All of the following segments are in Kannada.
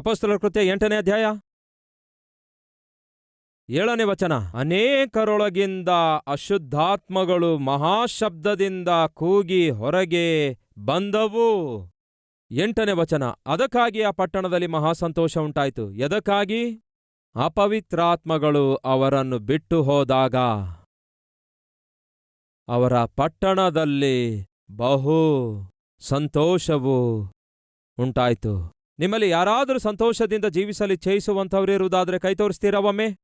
ಅಪಸ್ತಲ ಕೃತ್ಯ ಎಂಟನೇ ಅಧ್ಯಾಯ? ಏಳನೇ ವಚನ. ಅನೇಕರೊಳಗಿಂದ ಅಶುದ್ಧಾತ್ಮಗಳು ಮಹಾಶಬ್ದದಿಂದ ಕೂಗಿ ಹೊರಗೆ ಬಂದವು. ಎಂಟನೇ ವಚನ. ಅದಕ್ಕಾಗಿ ಆ ಪಟ್ಟಣದಲ್ಲಿ ಮಹಾಸಂತೋಷ ಉಂಟಾಯಿತು. ಎದಕ್ಕಾಗಿ? ಅಪವಿತ್ರಾತ್ಮಗಳು ಅವರನ್ನು ಬಿಟ್ಟು ಹೋದಾಗ. ಅವರ ಪಟ್ಟಣದಲ್ಲಿ ಬಹು ಸಂತೋಷವು ಉಂಟಾಯಿತು. ನಿಮ್ಮಲ್ಲಿ ಯಾರಾದರೂ ಸಂತೋಷದಿಂದ ಜೀವಿಸಲಿ ಇಚ್ಛಯಿಸುವಂಥವರಿರುವುದಾದರೆ ಕೈ ತೋರಿಸ್ತೀರಾ ಒಮ್ಮೆ?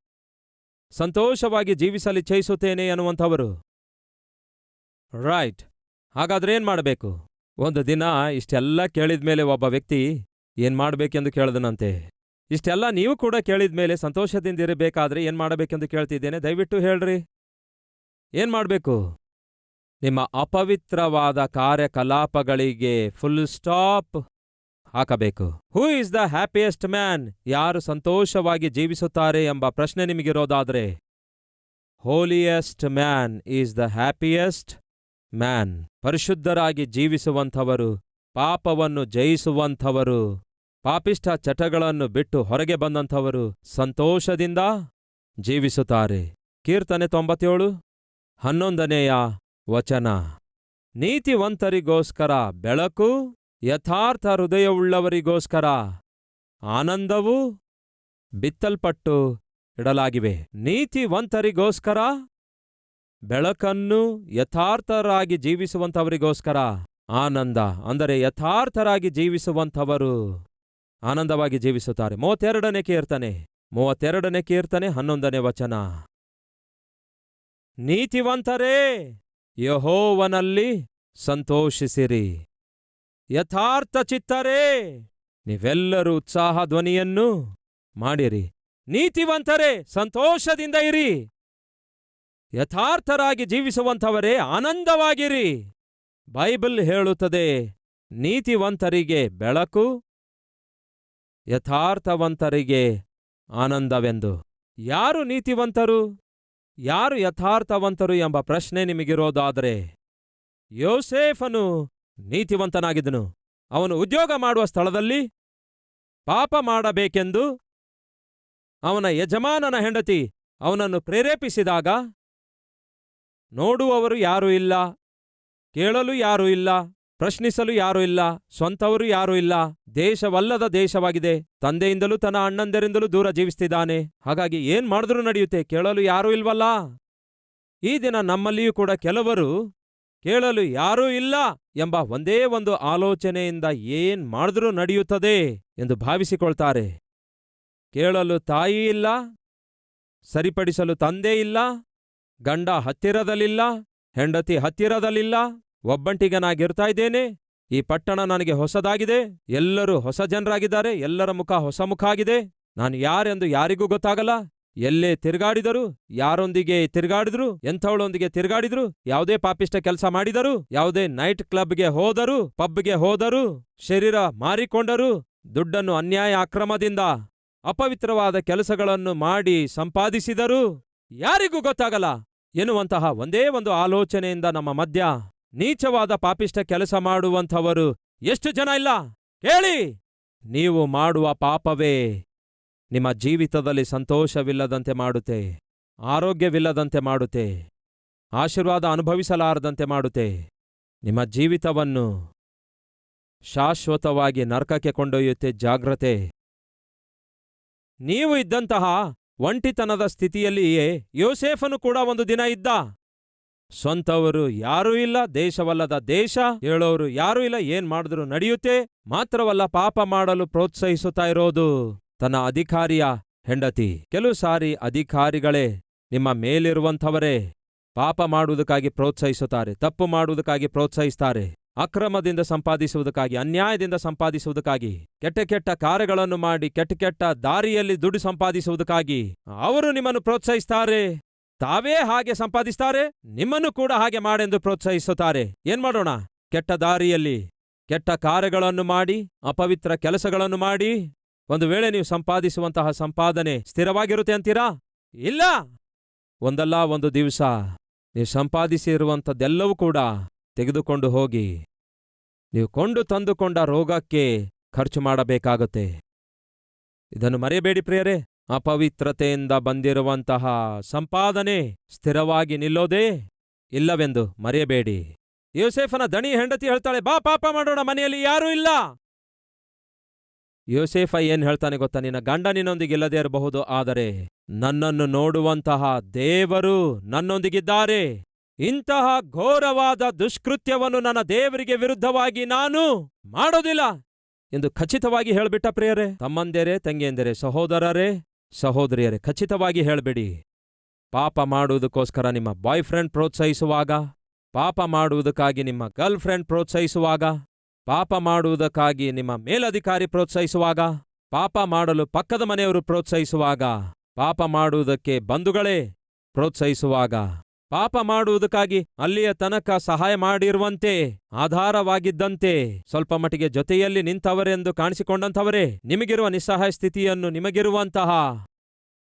ಸಂತೋಷವಾಗಿ ಜೀವಿಸಲಿ ಇಚ್ಛಯಿಸುತ್ತೇನೆ ಅನ್ನುವಂಥವರು ರೈಟ್ ಹಾಗಾದ್ರೆ ಏನು ಮಾಡಬೇಕು? ಒಂದು ದಿನ ಇಷ್ಟೆಲ್ಲ ಕೇಳಿದ್ಮೇಲೆ ಒಬ್ಬ ವ್ಯಕ್ತಿ ಏನ್ ಮಾಡಬೇಕೆಂದು ಕೇಳಿದನಂತೆ. ಇಷ್ಟೆಲ್ಲ ನೀವು ಕೂಡ ಕೇಳಿದ್ಮೇಲೆ ಸಂತೋಷದಿಂದ ಇರಬೇಕಾದ್ರೆ ಏನ್ ಮಾಡಬೇಕೆಂದು ಕೇಳ್ತಿದ್ದೇನೆ. ದಯವಿಟ್ಟು ಹೇಳ್ರಿ. ಏನು ಮಾಡಬೇಕು? ನಿಮ್ಮ ಅಪವಿತ್ರವಾದ ಕಾರ್ಯಕಲಾಪಗಳಿಗೆ ಫುಲ್ ಸ್ಟಾಪ್ ಹಾಕಬೇಕು. Who is the happiest man ಯಾರು ಸಂತೋಷವಾಗಿ ಜೀವಿಸುತ್ತಾರೆ ಎಂಬ ಪ್ರಶ್ನೆ ನಿಮಗಿರೋದಾದ್ರೆ? Holiest man is the happiest man ಪರಿಶುದ್ಧರಾಗಿ ಜೀವಿಸುವಂಥವರು, ಪಾಪವನ್ನು ಜಯಿಸುವಂಥವರು, ಪಾಪಿಷ್ಠ ಚಟಗಳನ್ನು ಬಿಟ್ಟು ಹೊರಗೆ ಬಂದಂಥವರು ಸಂತೋಷದಿಂದ ಜೀವಿಸುತ್ತಾರೆ. ಕೀರ್ತನೆ ತೊಂಬತ್ತೇಳು, ಹನ್ನೊಂದನೆಯ ವಚನ. ನೀತಿವಂತರಿಗೋಸ್ಕರ ಬೆಳಕು ಯಥಾರ್ಥ ಹೃದಯವುಳ್ಳವರಿಗೋಸ್ಕರ ಆನಂದವು ಬಿತ್ತಲ್ಪಟ್ಟು ಇಡಲಾಗಿವೆ. ನೀತಿವಂತರಿಗೋಸ್ಕರ, ಬೆಳಕನ್ನು ಯಥಾರ್ಥರಾಗಿ ಜೀವಿಸುವಂಥವರಿಗೋಸ್ಕರ ಆನಂದ. ಅಂದರೆ ಯಥಾರ್ಥರಾಗಿ ಜೀವಿಸುವಂಥವರು ಆನಂದವಾಗಿ ಜೀವಿಸುತ್ತಾರೆ. ಮೂವತ್ತೆರಡನೇ ಕೀರ್ತನೆ. ಮೂವತ್ತೆರಡನೇ ಕೀರ್ತನೆ ಹನ್ನೊಂದನೇ ವಚನ. ನೀತಿವಂತರೇ, ಯಹೋವನಲ್ಲಿ ಸಂತೋಷಿಸಿರಿ. ಯಥಾರ್ಥ ಚಿತ್ತರೇ ನೀವೆಲ್ಲರೂ ಉತ್ಸಾಹ ಧ್ವನಿಯನ್ನು ಮಾಡಿರಿ. ನೀತಿವಂತರೇ, ಸಂತೋಷದಿಂದ ಇರಿ. ಯಥಾರ್ಥರಾಗಿ ಜೀವಿಸುವಂಥವರೇ, ಆನಂದವಾಗಿರಿ. ಬೈಬಲ್ ಹೇಳುತ್ತದೆ, ನೀತಿವಂತರಿಗೆ ಬೆಳಕು, ಯಥಾರ್ಥವಂತರಿಗೆ ಆನಂದವೆಂದು. ಯಾರು ನೀತಿವಂತರು? ಯಾರು ಯಥಾರ್ಥವಂತರು ಎಂಬ ಪ್ರಶ್ನೆ ನಿಮಗಿರೋದಾದರೆ, ಯೋಸೇಫನು ನೀತಿವಂತನಾಗಿದ್ದನು. ಅವನು ಉದ್ಯೋಗ ಮಾಡುವ ಸ್ಥಳದಲ್ಲಿ ಪಾಪ ಮಾಡಬೇಕೆಂದು ಅವನ ಯಜಮಾನನ ಹೆಂಡತಿ ಅವನನ್ನು ಪ್ರೇರೇಪಿಸಿದಾಗ, ನೋಡುವವರು ಯಾರೂ ಇಲ್ಲ, ಕೇಳಲು ಯಾರೂ ಇಲ್ಲ, ಪ್ರಶ್ನಿಸಲು ಯಾರೂ ಇಲ್ಲ, ಸ್ವಂತವರು ಯಾರೂ ಇಲ್ಲ, ದೇಶವಲ್ಲದ ದೇಶವಾಗಿದೆ, ತಂದೆಯಿಂದಲೂ ತನ್ನ ಅಣ್ಣಂದರಿಂದಲೂ ದೂರ ಜೀವಿಸ್ತಿದ್ದಾನೆ. ಹಾಗಾಗಿ ಏನ್ ಮಾಡಿದ್ರೂ ನಡೆಯುತ್ತೆ, ಕೇಳಲು ಯಾರೂ ಇಲ್ವಲ್ಲ? ಈ ದಿನ ನಮ್ಮಲ್ಲಿಯೂ ಕೂಡ ಕೆಲವರು ಕೇಳಲು ಯಾರೂ ಇಲ್ಲ ಎಂಬ ಒಂದೇ ಒಂದು ಆಲೋಚನೆಯಿಂದ ಏನ್ ಮಾಡಿದ್ರೂ ನಡೆಯುತ್ತದೆ ಎಂದು ಭಾವಿಸಿಕೊಳ್ತಾರೆ. ಕೇಳಲು ತಾಯಿ ಇಲ್ಲ, ಸರಿಪಡಿಸಲು ತಂದೆ ಇಲ್ಲ, ಗಂಡ ಹತ್ತಿರದಲ್ಲಿಲ್ಲ, ಹೆಂಡತಿ ಹತ್ತಿರದಲ್ಲಿಲ್ಲ, ಒಬ್ಬಂಟಿಗನಾಗಿರ್ತಾ ಇದ್ದೇನೆ, ಈ ಪಟ್ಟಣ ನನಗೆ ಹೊಸದಾಗಿದೆ, ಎಲ್ಲರೂ ಹೊಸ ಜನರಾಗಿದ್ದಾರೆ, ಎಲ್ಲರ ಮುಖ ಹೊಸ ಮುಖ ಆಗಿದೆ, ನಾನು ಯಾರೆಂದು ಯಾರಿಗೂ ಗೊತ್ತಾಗಲ್ಲ ಎಲ್ಲೇ ತಿರುಗಾಡಿದರು? ಯಾರೊಂದಿಗೆ ತಿರುಗಾಡಿದ್ರು? ಎಂಥವಳೊಂದಿಗೆ ತಿರುಗಾಡಿದ್ರು? ಯಾವುದೇ ಪಾಪಿಷ್ಟ ಕೆಲಸ ಮಾಡಿದರು? ಯಾವುದೇ ನೈಟ್ ಕ್ಲಬ್ಗೆ ಹೋದರು? ಪಬ್ಗೆ ಹೋದರು? ಶರೀರ ಮಾರಿಕೊಂಡರು? ದುಡ್ಡನ್ನು ಅನ್ಯಾಯ ಅಕ್ರಮದಿಂದ ಅಪವಿತ್ರವಾದ ಕೆಲಸಗಳನ್ನು ಮಾಡಿ ಸಂಪಾದಿಸಿದರು? ಯಾರಿಗೂ ಗೊತ್ತಾಗಲ್ಲ. ಎನ್ನುವಂತಹ ಒಂದೇ ಒಂದು ಆಲೋಚನೆಯಿಂದ ನಮ್ಮ ಮಧ್ಯ ನೀಚವಾದ ಪಾಪಿಷ್ಟ ಕೆಲಸ ಮಾಡುವಂಥವರು ಎಷ್ಟು ಜನ ಇಲ್ಲ? ಕೇಳಿ! ನೀವು ಮಾಡುವ ಪಾಪವೇ. ನಿಮ್ಮ ಜೀವಿತದಲ್ಲಿ ಸಂತೋಷವಿಲ್ಲದಂತೆ ಮಾಡುತ್ತೆ. ಆರೋಗ್ಯವಿಲ್ಲದಂತೆ ಮಾಡುತ್ತೆ. ಆಶೀರ್ವಾದ ಅನುಭವಿಸಲಾರದಂತೆ ಮಾಡುತ್ತೆ. ನಿಮ್ಮ ಜೀವಿತವನ್ನು ಶಾಶ್ವತವಾಗಿ ನರ್ಕಕ್ಕೆ ಕೊಂಡೊಯ್ಯುತ್ತೆ ಜಾಗ್ರತೆ. ನೀವು ಇದ್ದಂತಹ ಒಂಟಿತನದ ಸ್ಥಿತಿಯಲ್ಲಿಯೇ ಯೋಸೇಫನು ಕೂಡ ಒಂದು ದಿನ ಇದ್ದ. ಸ್ವಂತವರು ಯಾರೂ ಇಲ್ಲ, ದೇಶವಲ್ಲದ ದೇಶ, ಹೇಳೋರು ಯಾರೂ ಇಲ್ಲ, ಏನ್ ಮಾಡಿದ್ರು ನಡೆಯುತ್ತೆ. ಮಾತ್ರವಲ್ಲ ಪಾಪ ಮಾಡಲು ಪ್ರೋತ್ಸಾಹಿಸುತ್ತಾ ಇರೋದು. ತನ್ನ ಅಧಿಕಾರಿಯ ಹೆಂಡತಿ. ಕೆಲವು ಸಾರಿ ಅಧಿಕಾರಿಗಳೇ ನಿಮ್ಮ ಮೇಲಿರುವಂಥವರೇ ಪಾಪ ಮಾಡುವುದಕ್ಕಾಗಿ ಪ್ರೋತ್ಸಾಹಿಸುತ್ತಾರೆ, ತಪ್ಪು ಮಾಡುವುದಕ್ಕಾಗಿ ಪ್ರೋತ್ಸಾಹಿಸ್ತಾರೆ, ಅಕ್ರಮದಿಂದ ಸಂಪಾದಿಸುವುದಕ್ಕಾಗಿ, ಅನ್ಯಾಯದಿಂದ ಸಂಪಾದಿಸುವುದಕ್ಕಾಗಿ, ಕೆಟ್ಟ ಕೆಟ್ಟ ಕಾರ್ಯಗಳನ್ನು ಮಾಡಿ, ಕೆಟ್ಟ ಕೆಟ್ಟ ದಾರಿಯಲ್ಲಿ ದುಡ್ಡು ಸಂಪಾದಿಸುವುದಕ್ಕಾಗಿ ಅವರು ನಿಮ್ಮನ್ನು ಪ್ರೋತ್ಸಾಹಿಸ್ತಾರೆ. ತಾವೇ ಹಾಗೆ ಸಂಪಾದಿಸ್ತಾರೆ, ನಿಮ್ಮನ್ನು ಕೂಡ ಹಾಗೆ ಮಾಡೆಂದು ಪ್ರೋತ್ಸಾಹಿಸುತ್ತಾರೆ. ಏನ್ ಮಾಡೋಣ? ಕೆಟ್ಟ ದಾರಿಯಲ್ಲಿ ಕೆಟ್ಟ ಕಾರ್ಯಗಳನ್ನು ಮಾಡಿ, ಅಪವಿತ್ರ ಕೆಲಸಗಳನ್ನು ಮಾಡಿ ಒಂದು ವೇಳೆ ನೀವು ಸಂಪಾದಿಸುವಂತಹ ಸಂಪಾದನೆ ಸ್ಥಿರವಾಗಿರುತ್ತೆ ಅಂತೀರಾ? ಇಲ್ಲ. ಒಂದಲ್ಲ, ಒಂದು ದಿವಸ. ನೀವು ಸಂಪಾದಿಸಿರುವಂಥದ್ದೆಲ್ಲವೂ ಕೂಡ ತೆಗೆದುಕೊಂಡು ಹೋಗಿ, ನೀವು ಕೊಂಡು ತಂದುಕೊಂಡ ರೋಗಕ್ಕೆ ಖರ್ಚು ಮಾಡಬೇಕಾಗುತ್ತೆ. ಇದನ್ನು ಮರೆಯಬೇಡಿ ಪ್ರಿಯರೇ. ಅಪವಿತ್ರತೆಯಿಂದ ಬಂದಿರುವಂತಹ ಸಂಪಾದನೆ ಸ್ಥಿರವಾಗಿ ನಿಲ್ಲೋದೇ ಇಲ್ಲವೆಂದು ಮರೆಯಬೇಡಿ. ಯೋಸೇಫನ ದಣಿ ಹೆಂಡತಿ ಹೇಳ್ತಾಳೆ, ಬಾ ಪಾಪ ಮಾಡೋಣ, ಮನೆಯಲ್ಲಿ ಯಾರೂ ಇಲ್ಲ. ಯೋಸೇಫ ಏನ್ ಹೇಳ್ತಾನೆ ಗೊತ್ತಾ? ನಿನ್ನ ಗಂಡ ನಿನ್ನೊಂದಿಗೆ ಇಲ್ಲದೇ ಇರಬಹುದು, ಆದರೆ ನನ್ನನ್ನು ನೋಡುವಂತಹ ದೇವರು ನನ್ನೊಂದಿಗಿದ್ದಾರೆ. ಇಂತಹ ಘೋರವಾದ ದುಷ್ಕೃತ್ಯವನ್ನು ನನ್ನ ದೇವರಿಗೆ ವಿರುದ್ಧವಾಗಿ ನಾನು ಮಾಡೋದಿಲ್ಲ ಎಂದು ಖಚಿತವಾಗಿ ಹೇಳ್ಬಿಟ್ಟ ಪ್ರಿಯರೇ, ತಮ್ಮಂದೇರೆ, ತಂಗಿಯಂದಿರೇ, ಸಹೋದರರೇ, ಸಹೋದರಿಯರೇ, ಖಚಿತವಾಗಿ ಹೇಳಬೇಡಿ. ಪಾಪ ಮಾಡುವುದಕ್ಕೋಸ್ಕರ ನಿಮ್ಮ ಬಾಯ್ ಫ್ರೆಂಡ್ ಪ್ರೋತ್ಸಾಹಿಸುವಾಗ, ಪಾಪ ಮಾಡುವುದಕ್ಕಾಗಿ ನಿಮ್ಮ ಗರ್ಲ್ ಫ್ರೆಂಡ್ ಪ್ರೋತ್ಸಾಹಿಸುವಾಗ ಪಾಪ ಮಾಡುವುದಕ್ಕಾಗಿ ನಿಮ್ಮ ಮೇಲಧಿಕಾರಿ ಪ್ರೋತ್ಸಾಹಿಸುವಾಗ, ಪಾಪ ಮಾಡಲು ಪಕ್ಕದ ಮನೆಯವರು ಪ್ರೋತ್ಸಾಹಿಸುವಾಗ, ಪಾಪ ಮಾಡುವುದಕ್ಕೆ ಬಂಧುಗಳೇ ಪ್ರೋತ್ಸಾಹಿಸುವಾಗ, ಪಾಪ ಮಾಡುವುದಕ್ಕಾಗಿ ಅಲ್ಲಿಯ ತನಕ ಸಹಾಯ ಮಾಡಿರುವಂತೆ, ಆಧಾರವಾಗಿದ್ದಂತೆ, ಸ್ವಲ್ಪ ಮಟ್ಟಿಗೆ ಜೊತೆಯಲ್ಲಿ ನಿಂತವರೆಂದು ಕಾಣಿಸಿಕೊಂಡಂಥವರೇ, ನಿಮಗಿರುವ ನಿಸ್ಸಹಾಯ ಸ್ಥಿತಿಯನ್ನು ನಿಮಗಿರುವಂತಹ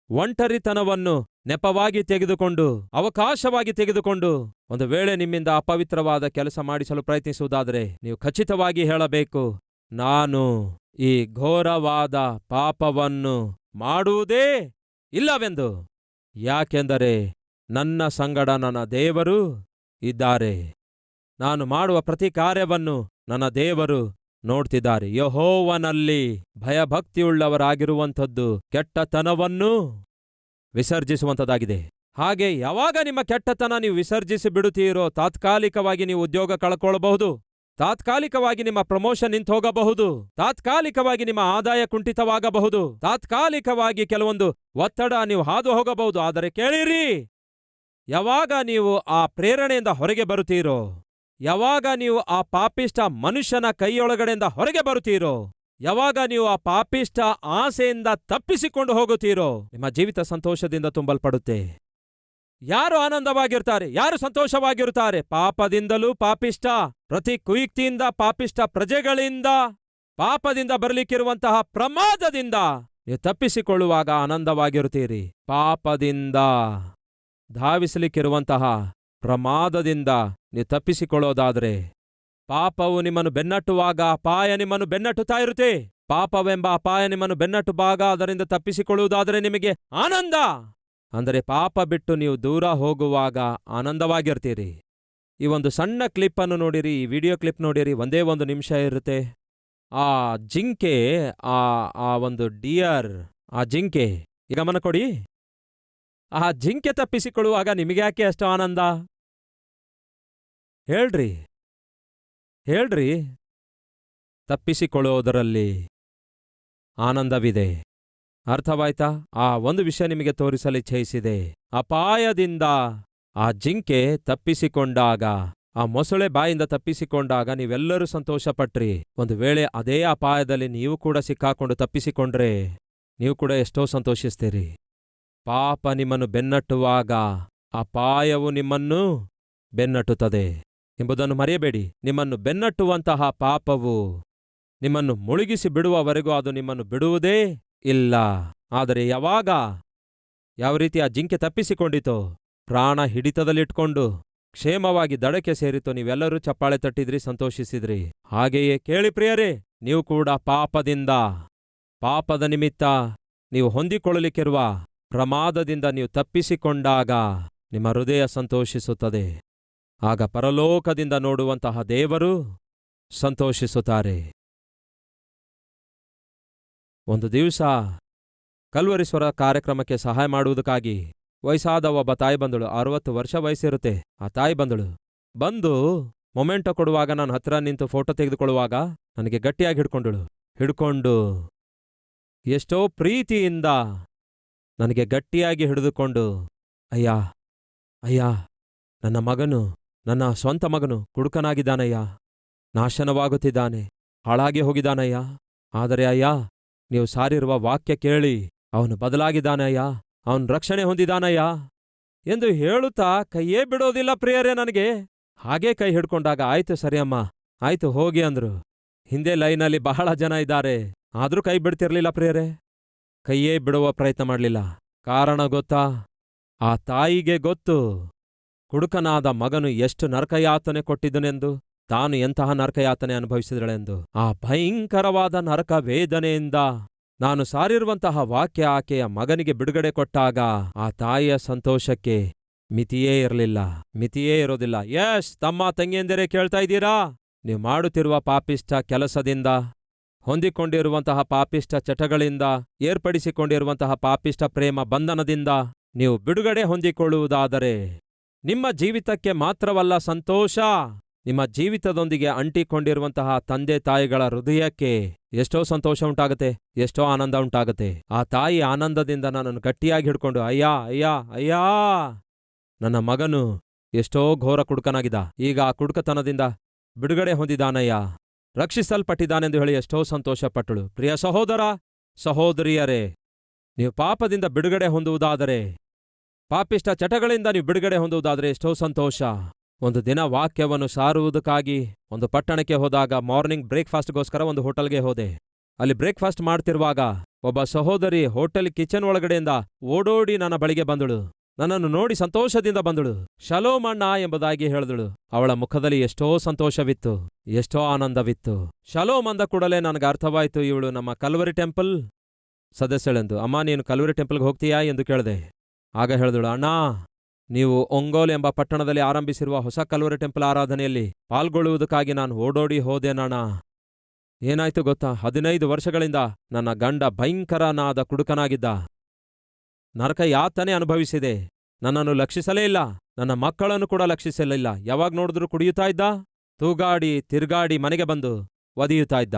ಒಂಟರಿತನವನ್ನು ನೆಪವಾಗಿ ತೆಗೆದುಕೊಂಡು, ಅವಕಾಶವಾಗಿ ತೆಗೆದುಕೊಂಡು, ಒಂದು ವೇಳೆ ನಿಮ್ಮಿಂದ ಅಪವಿತ್ರವಾದ ಕೆಲಸ ಮಾಡಿಸಲು ಪ್ರಯತ್ನಿಸುವುದಾದರೆ ನೀವು ಖಚಿತವಾಗಿ ಹೇಳಬೇಕು, ನಾನು ಈ ಘೋರವಾದ ಪಾಪವನ್ನು ಮಾಡುವುದೇ ಇಲ್ಲವೆಂದು. ಯಾಕೆಂದರೆ ನನ್ನ ಸಂಗಡ ನನ್ನ ದೇವರು ಇದ್ದಾರೆ. ನಾನು ಮಾಡುವ ಪ್ರತಿ ಕಾರ್ಯವನ್ನು ನನ್ನ ದೇವರು ನೋಡ್ತಿದ್ದಾರೆ. ಯಹೋವನಲ್ಲಿ ಭಯಭಕ್ತಿಯುಳ್ಳವರಾಗಿರುವಂಥದ್ದು ಕೆಟ್ಟತನವನ್ನು ವಿಸರ್ಜಿಸುವಂಥದ್ದಾಗಿದೆ ಹಾಗೆ ಯಾವಾಗ ನಿಮ್ಮ ಕೆಟ್ಟತನ ನೀವು ವಿಸರ್ಜಿಸಿ ಬಿಡುತ್ತೀರೋ ತಾತ್ಕಾಲಿಕವಾಗಿ ನೀವು ಉದ್ಯೋಗ ಕಳ್ಕೊಳ್ಳಬಹುದು. ತಾತ್ಕಾಲಿಕವಾಗಿ ನಿಮ್ಮ ಪ್ರಮೋಷನ್ ನಿಂತು ಹೋಗಬಹುದು. ತಾತ್ಕಾಲಿಕವಾಗಿ ನಿಮ್ಮ ಆದಾಯ ಕುಂಠಿತವಾಗಬಹುದು. ತಾತ್ಕಾಲಿಕವಾಗಿ ಕೆಲವೊಂದು ಒತ್ತಡ ನೀವು ಹಾದು ಹೋಗಬಹುದು. ಆದರೆ ಕೇಳಿರಿ, ಯಾವಾಗ ನೀವು ಆ ಪ್ರೇರಣೆಯಿಂದ ಹೊರಗೆ ಬರುತ್ತೀರೋ, ಯಾವಾಗ ನೀವು ಆ ಪಾಪಿಷ್ಟ ಮನುಷ್ಯನ ಕೈಯೊಳಗಡೆಯಿಂದ ಹೊರಗೆ ಬರುತ್ತೀರೋ ಯಾವಾಗ ನೀವು ಆ ಪಾಪಿಷ್ಟ ಆಸೆಯಿಂದ ತಪ್ಪಿಸಿಕೊಂಡು ಹೋಗುತ್ತೀರೋ, ನಿಮ್ಮ ಜೀವಿತ ಸಂತೋಷದಿಂದ ತುಂಬಲ್ಪಡುತ್ತೆ. ಯಾರು ಆನಂದವಾಗಿರ್ತಾರೆ, ಯಾರು ಸಂತೋಷವಾಗಿರುತ್ತಾರೆ ಪಾಪದಿಂದಲೂ ಪಾಪಿಷ್ಟ ಪ್ರತಿ ಕುಯುಕ್ತಿಯಿಂದ ಪಾಪಿಷ್ಟ ಪ್ರಜೆಗಳಿಂದ, ಪಾಪದಿಂದ ಬರಲಿಕ್ಕಿರುವಂತಹ ಪ್ರಮಾದದಿಂದ ನೀವು ತಪ್ಪಿಸಿಕೊಳ್ಳುವಾಗ ಆನಂದವಾಗಿರುತ್ತೀರಿ. ಪಾಪದಿಂದ ಧಾವಿಸಲಿಕ್ಕಿರುವಂತಹ ಪ್ರಮಾದದಿಂದ ನೀವು ತಪ್ಪಿಸಿಕೊಳ್ಳೋದಾದ್ರೆ ಪಾಪವು ನಿಮ್ಮನ್ನು ಬೆನ್ನಟ್ಟುವಾಗ ಅಪಾಯ ನಿಮ್ಮನ್ನು ಬೆನ್ನಟ್ಟುತ್ತಾ ಇರುತ್ತೆ. ಪಾಪವೆಂಬ ಅಪಾಯ ನಿಮ್ಮನ್ನು ಬೆನ್ನಟ್ಟುವಾಗ ಅದರಿಂದ ತಪ್ಪಿಸಿಕೊಳ್ಳುವುದಾದರೆ ನಿಮಗೆ ಆನಂದ. ಅಂದರೆ ಪಾಪ ಬಿಟ್ಟು ನೀವು ದೂರ ಹೋಗುವಾಗ ಆನಂದವಾಗಿರ್ತೀರಿ. ಈ ಒಂದು ಸಣ್ಣ ಕ್ಲಿಪ್ ಅನ್ನು ನೋಡಿರಿ, ಈ ವಿಡಿಯೋ ಕ್ಲಿಪ್ ನೋಡಿರಿ, ಒಂದೇ ಒಂದು ನಿಮಿಷ ಇರುತ್ತೆ. ಆ ಜಿಂಕೆ, ಆ ಆ ಒಂದು ಡಿಯರ್, ಆ ಜಿಂಕೆ ಗಮನ ಕೊಡಿ. ಆ ಜಿಂಕೆ ತಪ್ಪಿಸಿಕೊಳ್ಳುವಾಗ ನಿಮಗ್ಯಾಕೆ ಅಷ್ಟು ಆನಂದ? ಹೇಳ್ರಿ. ಹೇಳ್ರಿ. ತಪ್ಪಿಸಿಕೊಳ್ಳೋದರಲ್ಲಿ ಆನಂದವಿದೆ. ಅರ್ಥವಾಯ್ತಾ? ಆ ಒಂದು ವಿಷಯ ನಿಮಗೆ ತೋರಿಸಲು ಇಚ್ಛಯಿಸಿದೆ ಅಪಾಯದಿಂದ ಆ ಜಿಂಕೆ ತಪ್ಪಿಸಿಕೊಂಡಾಗ, ಆ ಮೊಸಳೆ ಬಾಯಿಂದ ತಪ್ಪಿಸಿಕೊಂಡಾಗ ನೀವೆಲ್ಲರೂ ಸಂತೋಷಪಟ್ರಿ. ಒಂದು ವೇಳೆ ಅದೇ ಅಪಾಯದಲ್ಲಿ ನೀವು ಕೂಡ ಸಿಕ್ಕಾಕೊಂಡು ತಪ್ಪಿಸಿಕೊಂಡ್ರೆ, ನೀವು ಕೂಡ ಎಷ್ಟೋ ಸಂತೋಷಿಸ್ತೀರಿ. ಪಾಪ ನಿಮ್ಮನ್ನು ಬೆನ್ನಟ್ಟುವಾಗ ಅಪಾಯವು ನಿಮ್ಮನ್ನು ಬೆನ್ನಟ್ಟುತ್ತದೆ. ಎಂಬುದನ್ನು ಮರೆಯಬೇಡಿ. ನಿಮ್ಮನ್ನು ಬೆನ್ನಟ್ಟುವಂತಹ ಪಾಪವು ನಿಮ್ಮನ್ನು ಮುಳುಗಿಸಿ ಬಿಡುವವರೆಗೂ ಅದು ನಿಮ್ಮನ್ನು ಬಿಡುವುದೇ ಇಲ್ಲ. ಆದರೆ ಯಾವಾಗ ಯಾವ ರೀತಿ ಆ ಜಿಂಕೆ ತಪ್ಪಿಸಿಕೊಂಡಿತೋ, ಪ್ರಾಣ ಹಿಡಿತದಲ್ಲಿಟ್ಕೊಂಡು, ಕ್ಷೇಮವಾಗಿ ದಡಕ್ಕೆ ಸೇರಿತು ನೀವೆಲ್ಲರೂ ಚಪ್ಪಾಳೆ ತಟ್ಟಿದ್ರಿ, ಸಂತೋಷಿಸಿದ್ರಿ. ಹಾಗೆಯೇ ಕೇಳಿ ಪ್ರಿಯರೇ, ನೀವು ಕೂಡ ಪಾಪದಿಂದ, ಪಾಪದ ನಿಮಿತ್ತ ನೀವು ಹೊಂದಿಕೊಳ್ಳಲಿಕ್ಕಿರುವ ಪ್ರಮಾದದಿಂದ ನೀವು ತಪ್ಪಿಸಿಕೊಂಡಾಗ ನಿಮ್ಮ ಹೃದಯ ಸಂತೋಷಿಸುತ್ತದೆ. ಆಗ ಪರಲೋಕದಿಂದ ನೋಡುವಂತಹ ದೇವರು ಸಂತೋಷಿಸುತ್ತಾರೆ. ಒಂದು ದಿವಸ ಕಲ್ವರಿಸ್ವರ ಕಾರ್ಯಕ್ರಮಕ್ಕೆ ಸಹಾಯ ಮಾಡುವುದಕ್ಕಾಗಿ ವಯಸ್ಸಾದ ಒಬ್ಬ ತಾಯಿ ಬಂದಳು. ಅರವತ್ತು ವರ್ಷ ವಯಸ್ಸಿರುತ್ತೆ. ಆ ತಾಯಿ ಬಂದಳು. ಬಂದು ಮೊಮೆಂಟೊ ಕೊಡುವಾಗ ನಾನು ಹತ್ರ ನಿಂತು ಫೋಟೋ ತೆಗೆದುಕೊಳ್ಳುವಾಗ ನನಗೆ ಗಟ್ಟಿಯಾಗಿ ಹಿಡ್ಕೊಂಡಳು. ಹಿಡ್ಕೊಂಡು ಎಷ್ಟೋ ಪ್ರೀತಿಯಿಂದ ನನಗೆ ಗಟ್ಟಿಯಾಗಿ ಹಿಡಿದುಕೊಂಡು, ಅಯ್ಯ ಅಯ್ಯ, ನನ್ನ ಮಗನು ನನ್ನ ಸ್ವಂತ ಮಗನು ಕುಡುಕನಾಗಿದ್ದಾನಯ್ಯ. ನಾಶನವಾಗುತ್ತಿದ್ದಾನೆ. ಹಾಳಾಗಿ ಹೋಗಿದ್ದಾನಯ್ಯ. ಆದರೆ ಅಯ್ಯ, ನೀವು ಸಾರಿರುವ ವಾಕ್ಯ ಕೇಳಿ, ಅವನು ಬದಲಾಗಿದ್ದಾನಯ್ಯ. ಅವನು ರಕ್ಷಣೆ ಹೊಂದಿದಾನಯ್ಯ ಎಂದು ಹೇಳುತ್ತಾ ಕೈಯೇ ಬಿಡೋದಿಲ್ಲ ಪ್ರಿಯರೇ ನನಗೆ. ಹಾಗೇ ಕೈ ಹಿಡ್ಕೊಂಡಾಗ, ಆಯ್ತು ಸರಿಯಮ್ಮ, ಆಯ್ತು ಹೋಗಿ ಅಂದ್ರು. ಹಿಂದೆ ಲೈನಲ್ಲಿ ಬಹಳ ಜನ ಇದ್ದಾರೆ. ಆದ್ರೂ ಕೈ ಬಿಡ್ತಿರ್ಲಿಲ್ಲ ಪ್ರಿಯರೇ. ಕೈಯೇ ಬಿಡುವ ಪ್ರಯತ್ನ ಮಾಡಲಿಲ್ಲ. ಕಾರಣ ಗೊತ್ತಾ? ಆ ತಾಯಿಗೆ ಗೊತ್ತು. ಕುಡುಕನಾದ ಮಗನು ಎಷ್ಟು ನರಕಯಾತನೆ ಕೊಟ್ಟಿದನೆಂದು, ತಾನು ಎಂತಹ ನರಕಯಾತನೆ ಅನುಭವಿಸಿದಳೆಂದು. ಆ ಭಯಂಕರವಾದ ನರಕ ವೇದನೆಯಿಂದ ನಾನು ಸಾರಿರುವಂತಹ ವಾಕ್ಯ ಆಕೆಯ ಮಗನಿಗೆ ಬಿಡುಗಡೆ ಕೊಟ್ಟಾಗ, ಆ ತಾಯಿಯ ಸಂತೋಷಕ್ಕೆ ಮಿತಿಯೇ ಇರಲಿಲ್ಲ, ಮಿತಿಯೇ ಇರೋದಿಲ್ಲ. ಯಶ್, ತಮ್ಮ ತಂಗಿಯಂದಿರೇ ಕೇಳ್ತಾ ಇದ್ದೀರಾ? ನೀವು ಮಾಡುತ್ತಿರುವ ಪಾಪಿಷ್ಟ ಕೆಲಸದಿಂದ, ಹೊಂದಿಕೊಂಡಿರುವಂತಹ ಪಾಪಿಷ್ಟ ಚಟಗಳಿಂದ, ಏರ್ಪಡಿಸಿಕೊಂಡಿರುವಂತಹ ಪಾಪಿಷ್ಟ ಪ್ರೇಮ ಬಂಧನದಿಂದ ನೀವು ಬಿಡುಗಡೆ ಹೊಂದಿಕೊಳ್ಳುವುದಾದರೆ ನಿಮ್ಮ ಜೀವಿತಕ್ಕೆ ಮಾತ್ರವಲ್ಲ ಸಂತೋಷ. ನಿಮ್ಮ ಜೀವಿತದೊಂದಿಗೆ ಅಂಟಿಕೊಂಡಿರುವಂತಹ ತಂದೆ ತಾಯಿಗಳ ಹೃದಯಕ್ಕೆ ಎಷ್ಟೋ ಸಂತೋಷ ಉಂಟಾಗತ್ತೆ, ಎಷ್ಟೋ ಆನಂದ ಉಂಟಾಗತ್ತೆ. ಆ ತಾಯಿ ಆನಂದದಿಂದ ನನ್ನನ್ನು ಗಟ್ಟಿಯಾಗಿ ಹಿಡ್ಕೊಂಡು, ಅಯ್ಯ ಅಯ್ಯ, ಅಯ್ಯಾ, ನನ್ನ ಮಗನು ಎಷ್ಟೋ ಘೋರ ಕುಡುಕನಾಗಿದ್ದ. ಈಗ ಆ ಕುಡುಕತನದಿಂದ ಬಿಡುಗಡೆ ಹೊಂದಿದಾನಯ್ಯ. ರಕ್ಷಿಸಲ್ಪಟ್ಟಿದ್ದಾನೆಂದು ಹೇಳಿ ಎಷ್ಟೋ ಸಂತೋಷಪಟ್ಟಳು ಪ್ರಿಯ ಸಹೋದರ, ಸಹೋದರಿಯರೇ, ನೀವು ಪಾಪದಿಂದ ಬಿಡುಗಡೆ ಹೊಂದುವುದಾದರೆ ಪಾಪಿಷ್ಟ ಚಟಗಳಿಂದ ನೀವು ಬಿಡುಗಡೆ ಹೊಂದುವುದಾದರೆ ಎಷ್ಟೋ ಸಂತೋಷ. ಒಂದು ದಿನ ವಾಕ್ಯವನ್ನು ಸಾರುವುದಕ್ಕಾಗಿ ಒಂದು ಪಟ್ಟಣಕ್ಕೆ ಹೋದಾಗ ಮಾರ್ನಿಂಗ್ ಬ್ರೇಕ್ಫಾಸ್ಟ್ಗೋಸ್ಕರ ಒಂದು ಹೋಟೆಲ್ಗೆ ಹೋದೆ. ಅಲ್ಲಿ ಬ್ರೇಕ್ಫಾಸ್ಟ್ ಮಾಡ್ತಿರುವಾಗ ಒಬ್ಬ ಸಹೋದರಿ ಹೋಟೆಲ್ ಕಿಚನ್ ಒಳಗಡೆಯಿಂದ ಓಡೋಡಿ ನನ್ನ ಬಳಿಗೆ ಬಂದಳು. ನನ್ನನ್ನು ನೋಡಿ ಸಂತೋಷದಿಂದ ಬಂದಳು. ಶಲೋಮಣ್ಣ ಎಂಬುದಾಗಿ ಹೇಳಿದಳು. ಅವಳ ಮುಖದಲ್ಲಿ ಎಷ್ಟೋ ಸಂತೋಷವಿತ್ತು, ಎಷ್ಟೋ ಆನಂದವಿತ್ತು. ಶಲೋಮ್ ಅಂದ ಕೂಡಲೇ ನನಗೆ ಅರ್ಥವಾಯಿತು, ಇವಳು ನಮ್ಮ ಕಲ್ವರಿ ಟೆಂಪಲ್ ಸದಸ್ಯಳೆಂದು. ಅಮ್ಮ, ನೀನು ಕಲ್ವರಿ ಟೆಂಪಲ್ಗೆ ಹೋಗ್ತೀಯಾ? ಎಂದು ಕೇಳಿದೆ. ಆಗ ಹೇಳಿದಳು, ಅಣ್ಣ, ನೀವು ಒಂಗೋಲ್ ಎಂಬ ಪಟ್ಟಣದಲ್ಲಿ ಆರಂಭಿಸಿರುವ ಹೊಸ ಕಲ್ವರಿ ಟೆಂಪಲ್ ಆರಾಧನೆಯಲ್ಲಿ ಪಾಲ್ಗೊಳ್ಳುವುದಕ್ಕಾಗಿ ನಾನು ಓಡೋಡಿ ಹೋದೆನಣ್ಣ ಏನಾಯ್ತು ಗೊತ್ತಾ? ಹದಿನೈದು ವರ್ಷಗಳಿಂದ ನನ್ನ ಗಂಡ ಭಯಂಕರನಾದ ಕುಡುಕನಾಗಿದ್ದ. ನರಕ ಯಾತನೆ ಅನುಭವಿಸಿದೆ. ನನ್ನನ್ನು ಲಕ್ಷಿಸಲೇ ಇಲ್ಲ. ನನ್ನ ಮಕ್ಕಳನ್ನು ಕೂಡ ಲಕ್ಷಿಸಲಿಲ್ಲ. ಯಾವಾಗ ನೋಡಿದ್ರೂ ಕುಡಿಯುತ್ತಾ ಇದ್ದ? ತೂಗಾಡಿ, ತಿರ್ಗಾಡಿ ಮನೆಗೆ ಬಂದು ಒದಿಯುತ್ತಾ ಇದ್ದ.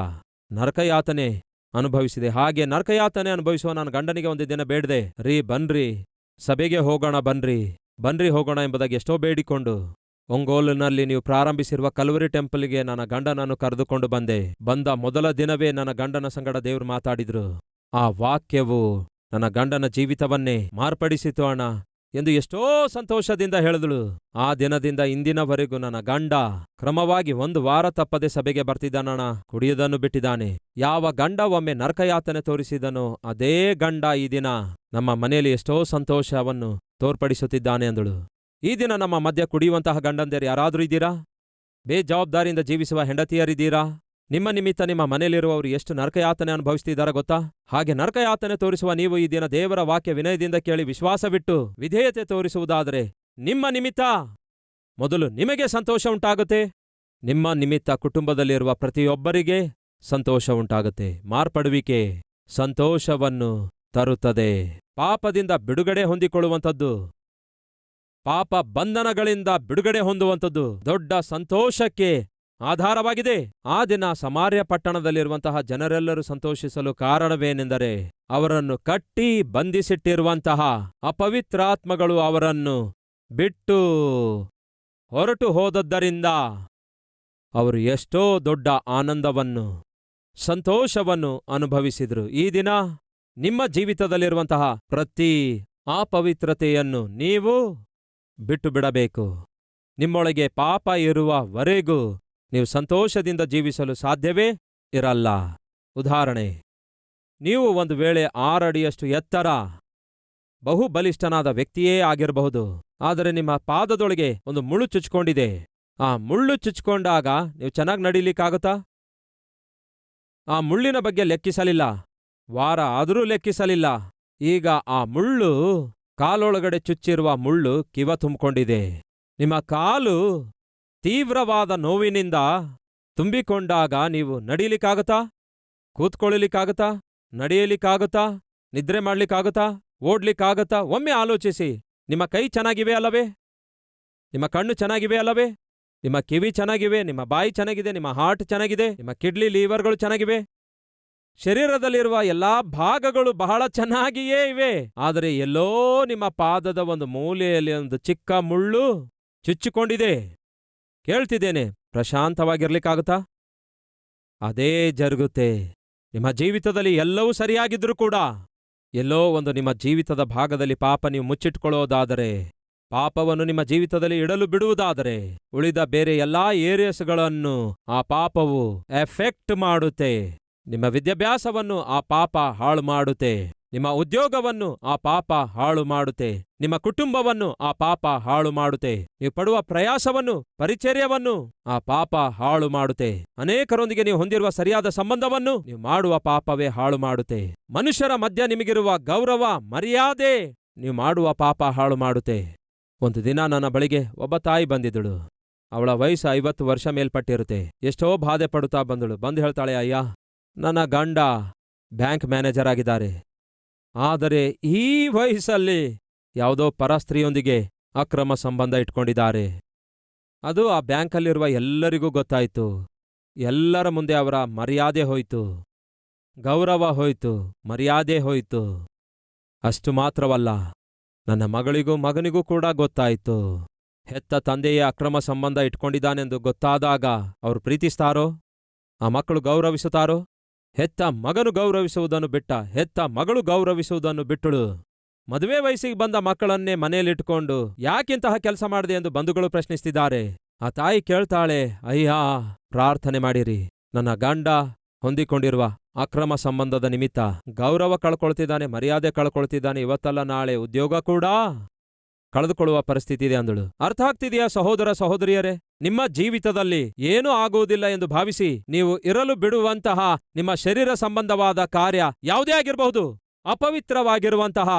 ನರಕಯಾತನೆ ಅನುಭವಿಸಿದೆ. ಹಾಗೆ ನರಕಯಾತನೆ ಅನುಭವಿಸುವ ನನ್ನ ಗಂಡನಿಗೆ ಒಂದು ದಿನ ಬೇಡದೆ. ರೀ, ಬನ್ರಿ. ಸಭೆಗೆ ಹೋಗೋಣ ಬನ್ರಿ. ಬನ್ರಿ ಹೋಗೋಣ ಎಂಬುದಾಗಿ ಎಷ್ಟೋ ಬೇಡಿಕೊಂಡು. ಒಂಗೋಲಿನಲ್ಲಿ ನೀವು ಪ್ರಾರಂಭಿಸಿರುವ ಕಲ್ವರಿ ಟೆಂಪಲ್ಗೆ ನನ್ನ ಗಂಡನನ್ನು ಕರೆದುಕೊಂಡು ಬಂದೆ. ಬಂದ ಮೊದಲ ದಿನವೇ ನನ್ನ ಗಂಡನ ಸಂಗಡ ದೇವರು ಮಾತಾಡಿದ್ರು. ಆ ವಾಕ್ಯವು ನನ್ನ ಗಂಡನ ಜೀವಿತವನ್ನೇ ಮಾರ್ಪಡಿಸಿತು ಅಣ್ಣ. ಎಂದು ಎಷ್ಟೋ ಸಂತೋಷದಿಂದ ಹೇಳಿದಳು. ಆ ದಿನದಿಂದ ಇಂದಿನವರೆಗೂ ನನ್ನ ಗಂಡ ಕ್ರಮವಾಗಿ ಒಂದು ವಾರ ತಪ್ಪದೆ ಸಭೆಗೆ ಬರ್ತಿದ್ದಾನಣ ಕುಡಿಯುವುದನ್ನು ಬಿಟ್ಟಿದ್ದಾನೆ. ಯಾವ ಗಂಡ ಒಮ್ಮೆ ನರಕಯಾತನೆ ತೋರಿಸಿದನೋ ಅದೇ ಗಂಡ ಈ ದಿನ ನಮ್ಮ ಮನೆಯಲ್ಲಿ ಎಷ್ಟೋ ಸಂತೋಷವನ್ನು ತೋರ್ಪಡಿಸುತ್ತಿದ್ದಾನೆ ಅಂದಳು. ಈ ದಿನ ನಮ್ಮ ಮಧ್ಯ ಕುಡಿಯುವಂತಹ ಗಂಡಂದಿರು ಯಾರಾದರೂ ಇದ್ದೀರಾ? ಬೇಜವಾಬ್ದಾರಿಯಿಂದ ಜೀವಿಸುವ ಹೆಂಡತಿಯರಿದ್ದೀರಾ? ನಿಮ್ಮ ನಿಮಿತ್ತ ನಿಮ್ಮ ಮನೆಯಲ್ಲಿರುವವರು ಎಷ್ಟು ನರಕಯಾತನೆ ಅನುಭವಿಸ್ತಿದ್ದಾರೆ ಗೊತ್ತಾ? ಹಾಗೆ ನರಕಯಾತನೆ ತೋರಿಸುವ ನೀವು ಈ ದಿನ ದೇವರ ವಾಕ್ಯ ವಿನಯದಿಂದ ಕೇಳಿ ವಿಶ್ವಾಸವಿಟ್ಟು ವಿಧೇಯತೆ ತೋರಿಸುವುದಾದರೆ ನಿಮ್ಮ ನಿಮಿತ್ತ ಮೊದಲು ನಿಮಗೆ ಸಂತೋಷ ಉಂಟಾಗುತ್ತೆ. ನಿಮ್ಮ ನಿಮಿತ್ತ ಕುಟುಂಬದಲ್ಲಿರುವ ಪ್ರತಿಯೊಬ್ಬರಿಗೆ ಸಂತೋಷ ಉಂಟಾಗುತ್ತೆ. ಮಾರ್ಪಡುವಿಕೆ ಸಂತೋಷವನ್ನು ತರುತ್ತದೆ. ಪಾಪದಿಂದ ಬಿಡುಗಡೆ ಹೊಂದಿಕೊಳ್ಳುವಂಥದ್ದು. ಪಾಪ ಬಂಧನಗಳಿಂದ ಬಿಡುಗಡೆ ಹೊಂದುವಂಥದ್ದು. ದೊಡ್ಡ ಸಂತೋಷಕ್ಕೆ ಆಧಾರವಾಗಿದೆ. ಆ ದಿನ ಸಮಾರ್ಯ ಪಟ್ಟಣದಲ್ಲಿರುವಂತಹ ಜನರೆಲ್ಲರೂ ಸಂತೋಷಿಸಲು ಕಾರಣವೇನೆಂದರೆ ಅವರನ್ನು ಕಟ್ಟಿ ಬಂಧಿಸಿಟ್ಟಿರುವಂತಹ ಅಪವಿತ್ರಾತ್ಮಗಳು ಅವರನ್ನು ಬಿಟ್ಟು ಹೊರಟು ಹೋದದ್ದರಿಂದ ಅವರು ಎಷ್ಟೋ ದೊಡ್ಡ ಆನಂದವನ್ನು, ಸಂತೋಷವನ್ನು ಅನುಭವಿಸಿದರು. ಈ ದಿನ ನಿಮ್ಮ ಜೀವಿತದಲ್ಲಿರುವಂತಹ ಪ್ರತಿ ಆ ಪವಿತ್ರತೆಯನ್ನು ನೀವು ಬಿಟ್ಟು ಬಿಡಬೇಕು ನಿಮ್ಮೊಳಗೆ ಪಾಪ ಇರುವವರೆಗೂ ನೀವು ಸಂತೋಷದಿಂದ ಜೀವಿಸಲು ಸಾಧ್ಯವೇ? ಇರಲ್ಲ. ಉದಾಹರಣೆ, ನೀವು ಒಂದು ವೇಳೆ ಆರಡಿಯಷ್ಟು ಎತ್ತರ ಬಹುಬಲಿಷ್ಠನಾದ ವ್ಯಕ್ತಿಯೇ ಆಗಿರಬಹುದು. ಆದರೆ ನಿಮ್ಮ ಪಾದದೊಳಗೆ ಒಂದು ಮುಳ್ಳು ಚುಚ್ಕೊಂಡಿದೆ. ಆ ಮುಳ್ಳು ಚುಚ್ಕೊಂಡಾಗ ನೀವು ಚೆನ್ನಾಗಿ ನಡೀಲಿಕ್ಕಾಗುತ್ತಾ? ಆ ಮುಳ್ಳಿನ ಬಗ್ಗೆ ಲೆಕ್ಕಿಸಲಿಲ್ಲ. ವಾರ ಆದರೂ ಲೆಕ್ಕಿಸಲಿಲ್ಲ. ಈಗ ಆ ಮುಳ್ಳು ಕಾಲೊಳಗಡೆ ಚುಚ್ಚಿರುವ ಮುಳ್ಳು ಕಿವ ತುಂಬಿಕೊಂಡಿದೆ. ನಿಮ್ಮ ಕಾಲು ತೀವ್ರವಾದ ನೋವಿನಿಂದ ತುಂಬಿಕೊಂಡಾಗ ನೀವು ನಡೀಲಿಕ್ಕಾಗತ್ತಾ? ಕೂತ್ಕೊಳ್ಳಿಕ್ಕಾಗತ್ತಾ? ನಡೆಯಲಿಕ್ಕಾಗತ್ತಾ? ನಿದ್ರೆ ಮಾಡ್ಲಿಕ್ಕಾಗತ್ತಾ? ಓಡ್ಲಿಕ್ಕಾಗತ್ತಾ? ಒಮ್ಮೆ ಆಲೋಚಿಸಿ. ನಿಮ್ಮ ಕೈ ಚೆನ್ನಾಗಿವೆ ಅಲ್ಲವೇ? ನಿಮ್ಮ ಕಣ್ಣು ಚೆನ್ನಾಗಿವೆ ಅಲ್ಲವೇ? ನಿಮ್ಮ ಕಿವಿ ಚೆನ್ನಾಗಿವೆ, ನಿಮ್ಮ ಬಾಯಿ ಚೆನ್ನಾಗಿದೆ, ನಿಮ್ಮ ಹಾರ್ಟ್ ಚೆನ್ನಾಗಿದೆ, ನಿಮ್ಮ ಕಿಡ್ಲಿ ಲೀವರ್ಗಳು ಚೆನ್ನಾಗಿವೆ. ಶರೀರದಲ್ಲಿರುವ ಎಲ್ಲಾ ಭಾಗಗಳು ಬಹಳ ಚೆನ್ನಾಗಿಯೇ ಇವೆ. ಆದರೆ ಎಲ್ಲೋ ನಿಮ್ಮ ಪಾದದ ಒಂದು ಮೂಲೆಯಲ್ಲಿ ಒಂದು ಚಿಕ್ಕ ಮುಳ್ಳು ಚುಚ್ಚಿಕೊಂಡಿದೆ. ಕೇಳ್ತಿದ್ದೇನೆ. ಪ್ರಶಾಂತವಾಗಿರ್ಲಿಕ್ಕಾಗುತ್ತಾ? ಅದೇ ಜರುಗುತ್ತೆ. ನಿಮ್ಮ ಜೀವಿತದಲ್ಲಿ ಎಲ್ಲವೂ ಸರಿಯಾಗಿದ್ರೂ ಕೂಡ, ಎಲ್ಲೋ ಒಂದು ನಿಮ್ಮ ಜೀವಿತದ ಭಾಗದಲ್ಲಿ ಪಾಪ ನೀವು ಮುಚ್ಚಿಟ್ಕೊಳ್ಳೋದಾದರೆ, ಪಾಪವನ್ನು ನಿಮ್ಮ ಜೀವಿತದಲ್ಲಿ ಇಡಲು ಬಿಡುವುದಾದರೆ, ಉಳಿದ ಬೇರೆ ಎಲ್ಲಾ ಏರಿಯಸ್ಗಳನ್ನು ಆ ಪಾಪವು ಎಫೆಕ್ಟ್ ಮಾಡುತ್ತೆ. ನಿಮ್ಮ ವಿದ್ಯಾಭ್ಯಾಸವನ್ನು ಆ ಪಾಪ ಹಾಳು ಮಾಡುತ್ತೆ. ನಿಮ್ಮ ಉದ್ಯೋಗವನ್ನು ಆ ಪಾಪ ಹಾಳು ಮಾಡುತ್ತೆ. ನಿಮ್ಮ ಕುಟುಂಬವನ್ನು ಆ ಪಾಪ ಹಾಳು ಮಾಡುತ್ತೆ. ನೀವು ಪಡುವ ಪ್ರಯಾಸವನ್ನು, ಪರಿಚರ್ಯವನ್ನು ಆ ಪಾಪ ಹಾಳು ಮಾಡುತ್ತೆ. ಅನೇಕರೊಂದಿಗೆ ನೀವು ಹೊಂದಿರುವ ಸರಿಯಾದ ಸಂಬಂಧವನ್ನು ನೀವು ಮಾಡುವ ಪಾಪವೇ ಹಾಳು ಮಾಡುತ್ತೆ. ಮನುಷ್ಯರ ಮಧ್ಯ ನಿಮಗಿರುವ ಗೌರವ, ಮರ್ಯಾದೆ ನೀವು ಮಾಡುವ ಪಾಪ ಹಾಳು ಮಾಡುತ್ತೆ. ಒಂದು ದಿನ ನನ್ನ ಬಳಿಗೆ ಒಬ್ಬ ತಾಯಿ ಬಂದಿದ್ದಳು. ಅವಳ ವಯಸ್ಸು ಐವತ್ತು ವರ್ಷ ಮೇಲ್ಪಟ್ಟಿರುತ್ತೆ. ಎಷ್ಟೋ ಬಾಧೆ ಪಡುತ್ತಾ ಬಂದಳು. ಬಂದು ಹೇಳ್ತಾಳೆ, ಅಯ್ಯ, ನನ್ನ ಗಂಡ ಬ್ಯಾಂಕ್ ಮ್ಯಾನೇಜರ್ ಆಗಿದ್ದಾರೆ. ಆದರೆ ಈ ವಯಸ್ಸಲ್ಲಿ ಯಾವುದೋ ಪರಸ್ತ್ರೀಯೊಂದಿಗೆ ಅಕ್ರಮ ಸಂಬಂಧ ಇಟ್ಕೊಂಡಿದ್ದಾರೆ. ಅದು ಆ ಬ್ಯಾಂಕಲ್ಲಿರುವ ಎಲ್ಲರಿಗೂ ಗೊತ್ತಾಯ್ತು. ಎಲ್ಲರ ಮುಂದೆ ಅವರ ಮರ್ಯಾದೆ ಹೋಯ್ತು. ಗೌರವ ಹೋಯ್ತು. ಮರ್ಯಾದೆ ಹೋಯಿತು. ಅಷ್ಟು ಮಾತ್ರವಲ್ಲ, ನನ್ನ ಮಗಳಿಗೂ ಮಗನಿಗೂ ಕೂಡ ಗೊತ್ತಾಯ್ತು. ಹೆತ್ತ ತಂದೆಯೇ ಅಕ್ರಮ ಸಂಬಂಧ ಇಟ್ಕೊಂಡಿದ್ದಾನೆಂದು ಗೊತ್ತಾದಾಗ ಅವರು ಪ್ರೀತಿಸ್ತಾರೋ? ಆ ಮಕ್ಕಳು ಗೌರವಿಸುತ್ತಾರೋ? ಹೆತ್ತ ಮಗನು ಗೌರವಿಸುವುದನ್ನು ಬಿಟ್ಟ ಹೆತ್ತ ಮಗಳು ಗೌರವಿಸುವುದನ್ನು ಬಿಟ್ಟಳು. ಮದುವೆ ವಯಸ್ಸಿಗೆ ಬಂದ ಮಕ್ಕಳನ್ನೇ ಮನೆಯಲ್ಲಿಟ್ಟುಕೊಂಡು ಯಾಕಿಂತಹ ಕೆಲಸ ಮಾಡಿದೆ ಎಂದು ಬಂಧುಗಳು ಪ್ರಶ್ನಿಸ್ತಿದ್ದಾರೆ. ಆ ತಾಯಿ ಕೇಳ್ತಾಳೆ, ಅಯ್ಯಾ, ಪ್ರಾರ್ಥನೆ ಮಾಡಿರಿ. ನನ್ನ ಗಂಡ ಹೊಂದಿಕೊಂಡಿರುವ ಅಕ್ರಮ ಸಂಬಂಧದ ನಿಮಿತ್ತ ಗೌರವ ಕಳ್ಕೊಳ್ತಿದ್ದಾನೆ, ಮರ್ಯಾದೆ ಕಳ್ಕೊಳ್ತಿದ್ದಾನೆ. ಇವತ್ತಲ್ಲ ನಾಳೆ ಉದ್ಯೋಗ ಕೂಡ ಕಳೆದುಕೊಳ್ಳುವ ಪರಿಸ್ಥಿತಿ ಇದೆ ಅಂದಳು. ಅರ್ಥ ಆಗ್ತಿದೆಯಾ, ಸಹೋದರ ಸಹೋದರಿಯರೇ? ನಿಮ್ಮ ಜೀವಿತದಲ್ಲಿ ಏನೂ ಆಗುವುದಿಲ್ಲ ಎಂದು ಭಾವಿಸಿ ನೀವು ಇರಲು ಬಿಡುವಂತಹ ನಿಮ್ಮ ಶರೀರ ಸಂಬಂಧವಾದ ಕಾರ್ಯ ಯಾವುದೇ ಆಗಿರಬಹುದು. ಅಪವಿತ್ರವಾಗಿರುವಂತಹ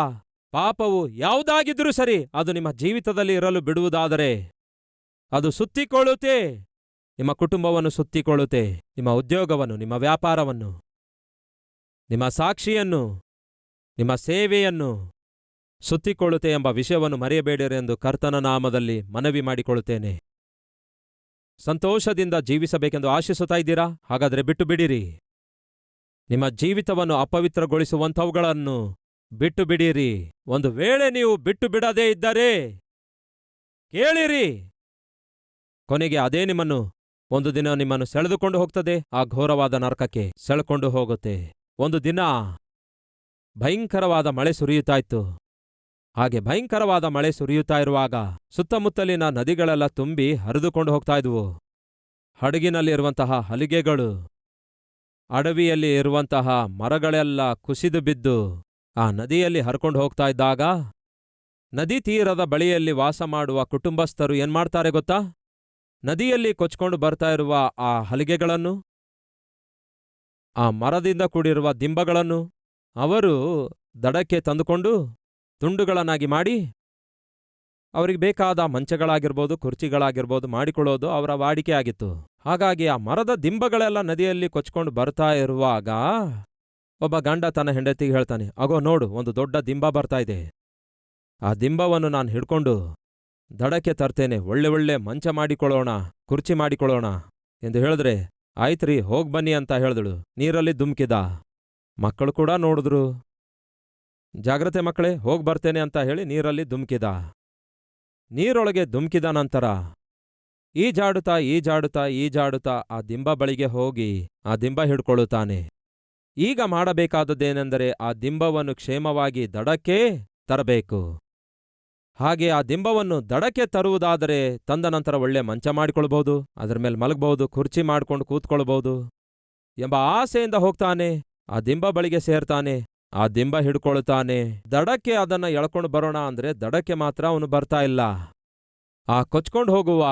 ಪಾಪವು ಯಾವುದಾಗಿದ್ರೂ ಸರಿ ಅದು ನಿಮ್ಮ ಜೀವಿತದಲ್ಲಿ ಇರಲು ಬಿಡುವುದಾದರೆ ಅದು ಸುತ್ತಿಕೊಳ್ಳುತ್ತೆ. ನಿಮ್ಮ ಕುಟುಂಬವನ್ನು ಸುತ್ತಿಕೊಳ್ಳುತ್ತೆ, ನಿಮ್ಮ ಉದ್ಯೋಗವನ್ನು, ನಿಮ್ಮ ವ್ಯಾಪಾರವನ್ನು, ನಿಮ್ಮ ಸಾಕ್ಷಿಯನ್ನು, ನಿಮ್ಮ ಸೇವೆಯನ್ನು. ಸುತ್ತಿಕೊಳ್ಳುತ್ತೆ ಎಂಬ ವಿಷಯವನ್ನು ಮರೆಯಬೇಡಿರೆಂದು ಕರ್ತನ ನಾಮದಲ್ಲಿ ಮನವಿ ಮಾಡಿಕೊಳ್ಳುತ್ತೇನೆ. ಸಂತೋಷದಿಂದ ಜೀವಿಸಬೇಕೆಂದು ಆಶಿಸುತ್ತಾ ಇದ್ದೀರಾ? ಹಾಗಾದರೆ ಬಿಟ್ಟು ಬಿಡಿರಿ. ನಿಮ್ಮ ಜೀವಿತವನ್ನು ಅಪವಿತ್ರಗೊಳಿಸುವಂಥವುಗಳನ್ನು ಬಿಟ್ಟು ಬಿಡಿರಿ. ಒಂದು ವೇಳೆ ನೀವು ಬಿಟ್ಟು ಬಿಡದೇ ಇದ್ದರೆ ಕೇಳಿರಿ. ಕೊನೆಗೆ ಅದೇ ನಿಮ್ಮನ್ನು, ಒಂದು ದಿನ ನಿಮ್ಮನ್ನು ಸೆಳೆದುಕೊಂಡು ಹೋಗ್ತದೆ, ಆ ಘೋರವಾದ ನರಕಕ್ಕೆ ಸೆಳೆಕೊಂಡು ಹೋಗುತ್ತೆ. ಒಂದು ದಿನ ಭಯಂಕರವಾದ ಮಳೆ ಸುರಿಯುತ್ತಾ ಇತ್ತು ಹಾಗೆ ಭಯಂಕರವಾದ ಮಳೆ ಸುರಿಯುತ್ತಾ ಇರುವಾಗ ಸುತ್ತಮುತ್ತಲಿನ ನದಿಗಳೆಲ್ಲ ತುಂಬಿ ಹರಿದುಕೊಂಡು ಹೋಗ್ತಾ ಇದ್ವು. ಹಡಗಿನಲ್ಲಿರುವಂತಹ ಹಲಿಗೆಗಳು, ಅಡವಿಯಲ್ಲಿ ಇರುವಂತಹ ಮರಗಳೆಲ್ಲ ಕುಸಿದು ಬಿದ್ದು ಆ ನದಿಯಲ್ಲಿ ಹರ್ಕೊಂಡು ಹೋಗ್ತಾ ಇದ್ದಾಗ ನದಿ ತೀರದ ಬಳಿಯಲ್ಲಿ ವಾಸ ಮಾಡುವ ಕುಟುಂಬಸ್ಥರು ಏನ್ಮಾಡ್ತಾರೆ ಗೊತ್ತಾ? ನದಿಯಲ್ಲಿ ಕೊಚ್ಕೊಂಡು ಬರ್ತಾ ಇರುವ ಆ ಹಲಿಗೆಗಳನ್ನು, ಆ ಮರದಿಂದ ಕೂಡಿರುವ ದಿಂಬಗಳನ್ನು ಅವರು ದಡಕ್ಕೆ ತಂದುಕೊಂಡು ತುಂಡುಗಳನ್ನಾಗಿ ಮಾಡಿ, ಅವರಿಗೆ ಬೇಕಾದ ಮಂಚಗಳಾಗಿರ್ಬೋದು, ಕುರ್ಚಿಗಳಾಗಿರ್ಬೋದು ಮಾಡಿಕೊಳ್ಳೋದು ಅವರ ವಾಡಿಕೆ ಆಗಿತ್ತು. ಹಾಗಾಗಿ ಆ ಮರದ ದಿಂಬಗಳೆಲ್ಲ ನದಿಯಲ್ಲಿ ಕೊಚ್ಕೊಂಡು ಬರ್ತಾ ಇರುವಾಗ ಒಬ್ಬ ಗಂಡ ತನ್ನ ಹೆಂಡತಿಗೆ ಹೇಳ್ತಾನೆ, ಅಗೋ, ನೋಡು, ಒಂದು ದೊಡ್ಡ ದಿಂಬ ಬರ್ತಾ ಇದೆ. ಆ ದಿಂಬವನ್ನು ನಾನು ಹಿಡ್ಕೊಂಡು ದಡಕ್ಕೆ ತರ್ತೇನೆ. ಒಳ್ಳೆ ಒಳ್ಳೆ ಮಂಚ ಮಾಡಿಕೊಳ್ಳೋಣ, ಕುರ್ಚಿ ಮಾಡಿಕೊಳ್ಳೋಣ. ಎಂದು ಹೇಳಿದ್ರೆ, ಆಯ್ತ್ರಿ ಹೋಗ್ಬನ್ನಿ ಅಂತ ಹೇಳಿದಳು. ನೀರಲ್ಲಿ ಧುಮ್ಕಿದ. ಮಕ್ಕಳು ಕೂಡ ನೋಡಿದ್ರು. ಜಾಗ್ರತೆ ಮಕ್ಕಳೇ, ಹೋಗಿ ಬರ್ತೇನೆ ಅಂತ ಹೇಳಿ ನೀರಲ್ಲಿ ಧುಮುಕಿದ. ನೀರೊಳಗೆ ಧುಮುಕಿದ ನಂತರ ಈಜಾಡುತ್ತಾ ಈಜಾಡುತ್ತಾ ಈಜಾಡುತ್ತಾ ಆ ದಿಂಬ ಬಳಿಗೆ ಹೋಗಿ ಆ ದಿಂಬ ಹಿಡ್ಕೊಳ್ಳುತ್ತಾನೆ. ಈಗ ಮಾಡಬೇಕಾದದ್ದೇನೆಂದರೆ ಆ ದಿಂಬವನ್ನು ಕ್ಷೇಮವಾಗಿ ದಡಕ್ಕೆ ತರಬೇಕು. ಹಾಗೆ ಆ ದಿಂಬವನ್ನು ದಡಕ್ಕೆ ತರುವುದಾದರೆ ತಂದ ನಂತರ ಒಳ್ಳೆ ಮಂಚ ಮಾಡಿಕೊಳ್ಬಹುದು ಅದರ ಮೇಲೆ ಮಲಗಬಹುದು, ಕುರ್ಚಿ ಮಾಡ್ಕೊಂಡು ಕೂತ್ಕೊಳ್ಬಹುದು ಎಂಬ ಆಸೆಯಿಂದ ಹೋಗ್ತಾನೆ, ಆ ದಿಂಬ ಬಳಿಗೆ ಸೇರ್ತಾನೆ. ಆ ದಿಂಬ ಹಿಡ್ಕೊಳ್ತಾನೆ. ದಡಕ್ಕೆ ಅದನ್ನ ಎಳ್ಕೊಂಡು ಬರೋಣ ಅಂದ್ರೆ ದಡಕ್ಕೆ ಮಾತ್ರ ಅವನು ಬರ್ತಾ ಇಲ್ಲ. ಆ ಕೊಚ್ಕೊಂಡು ಹೋಗುವ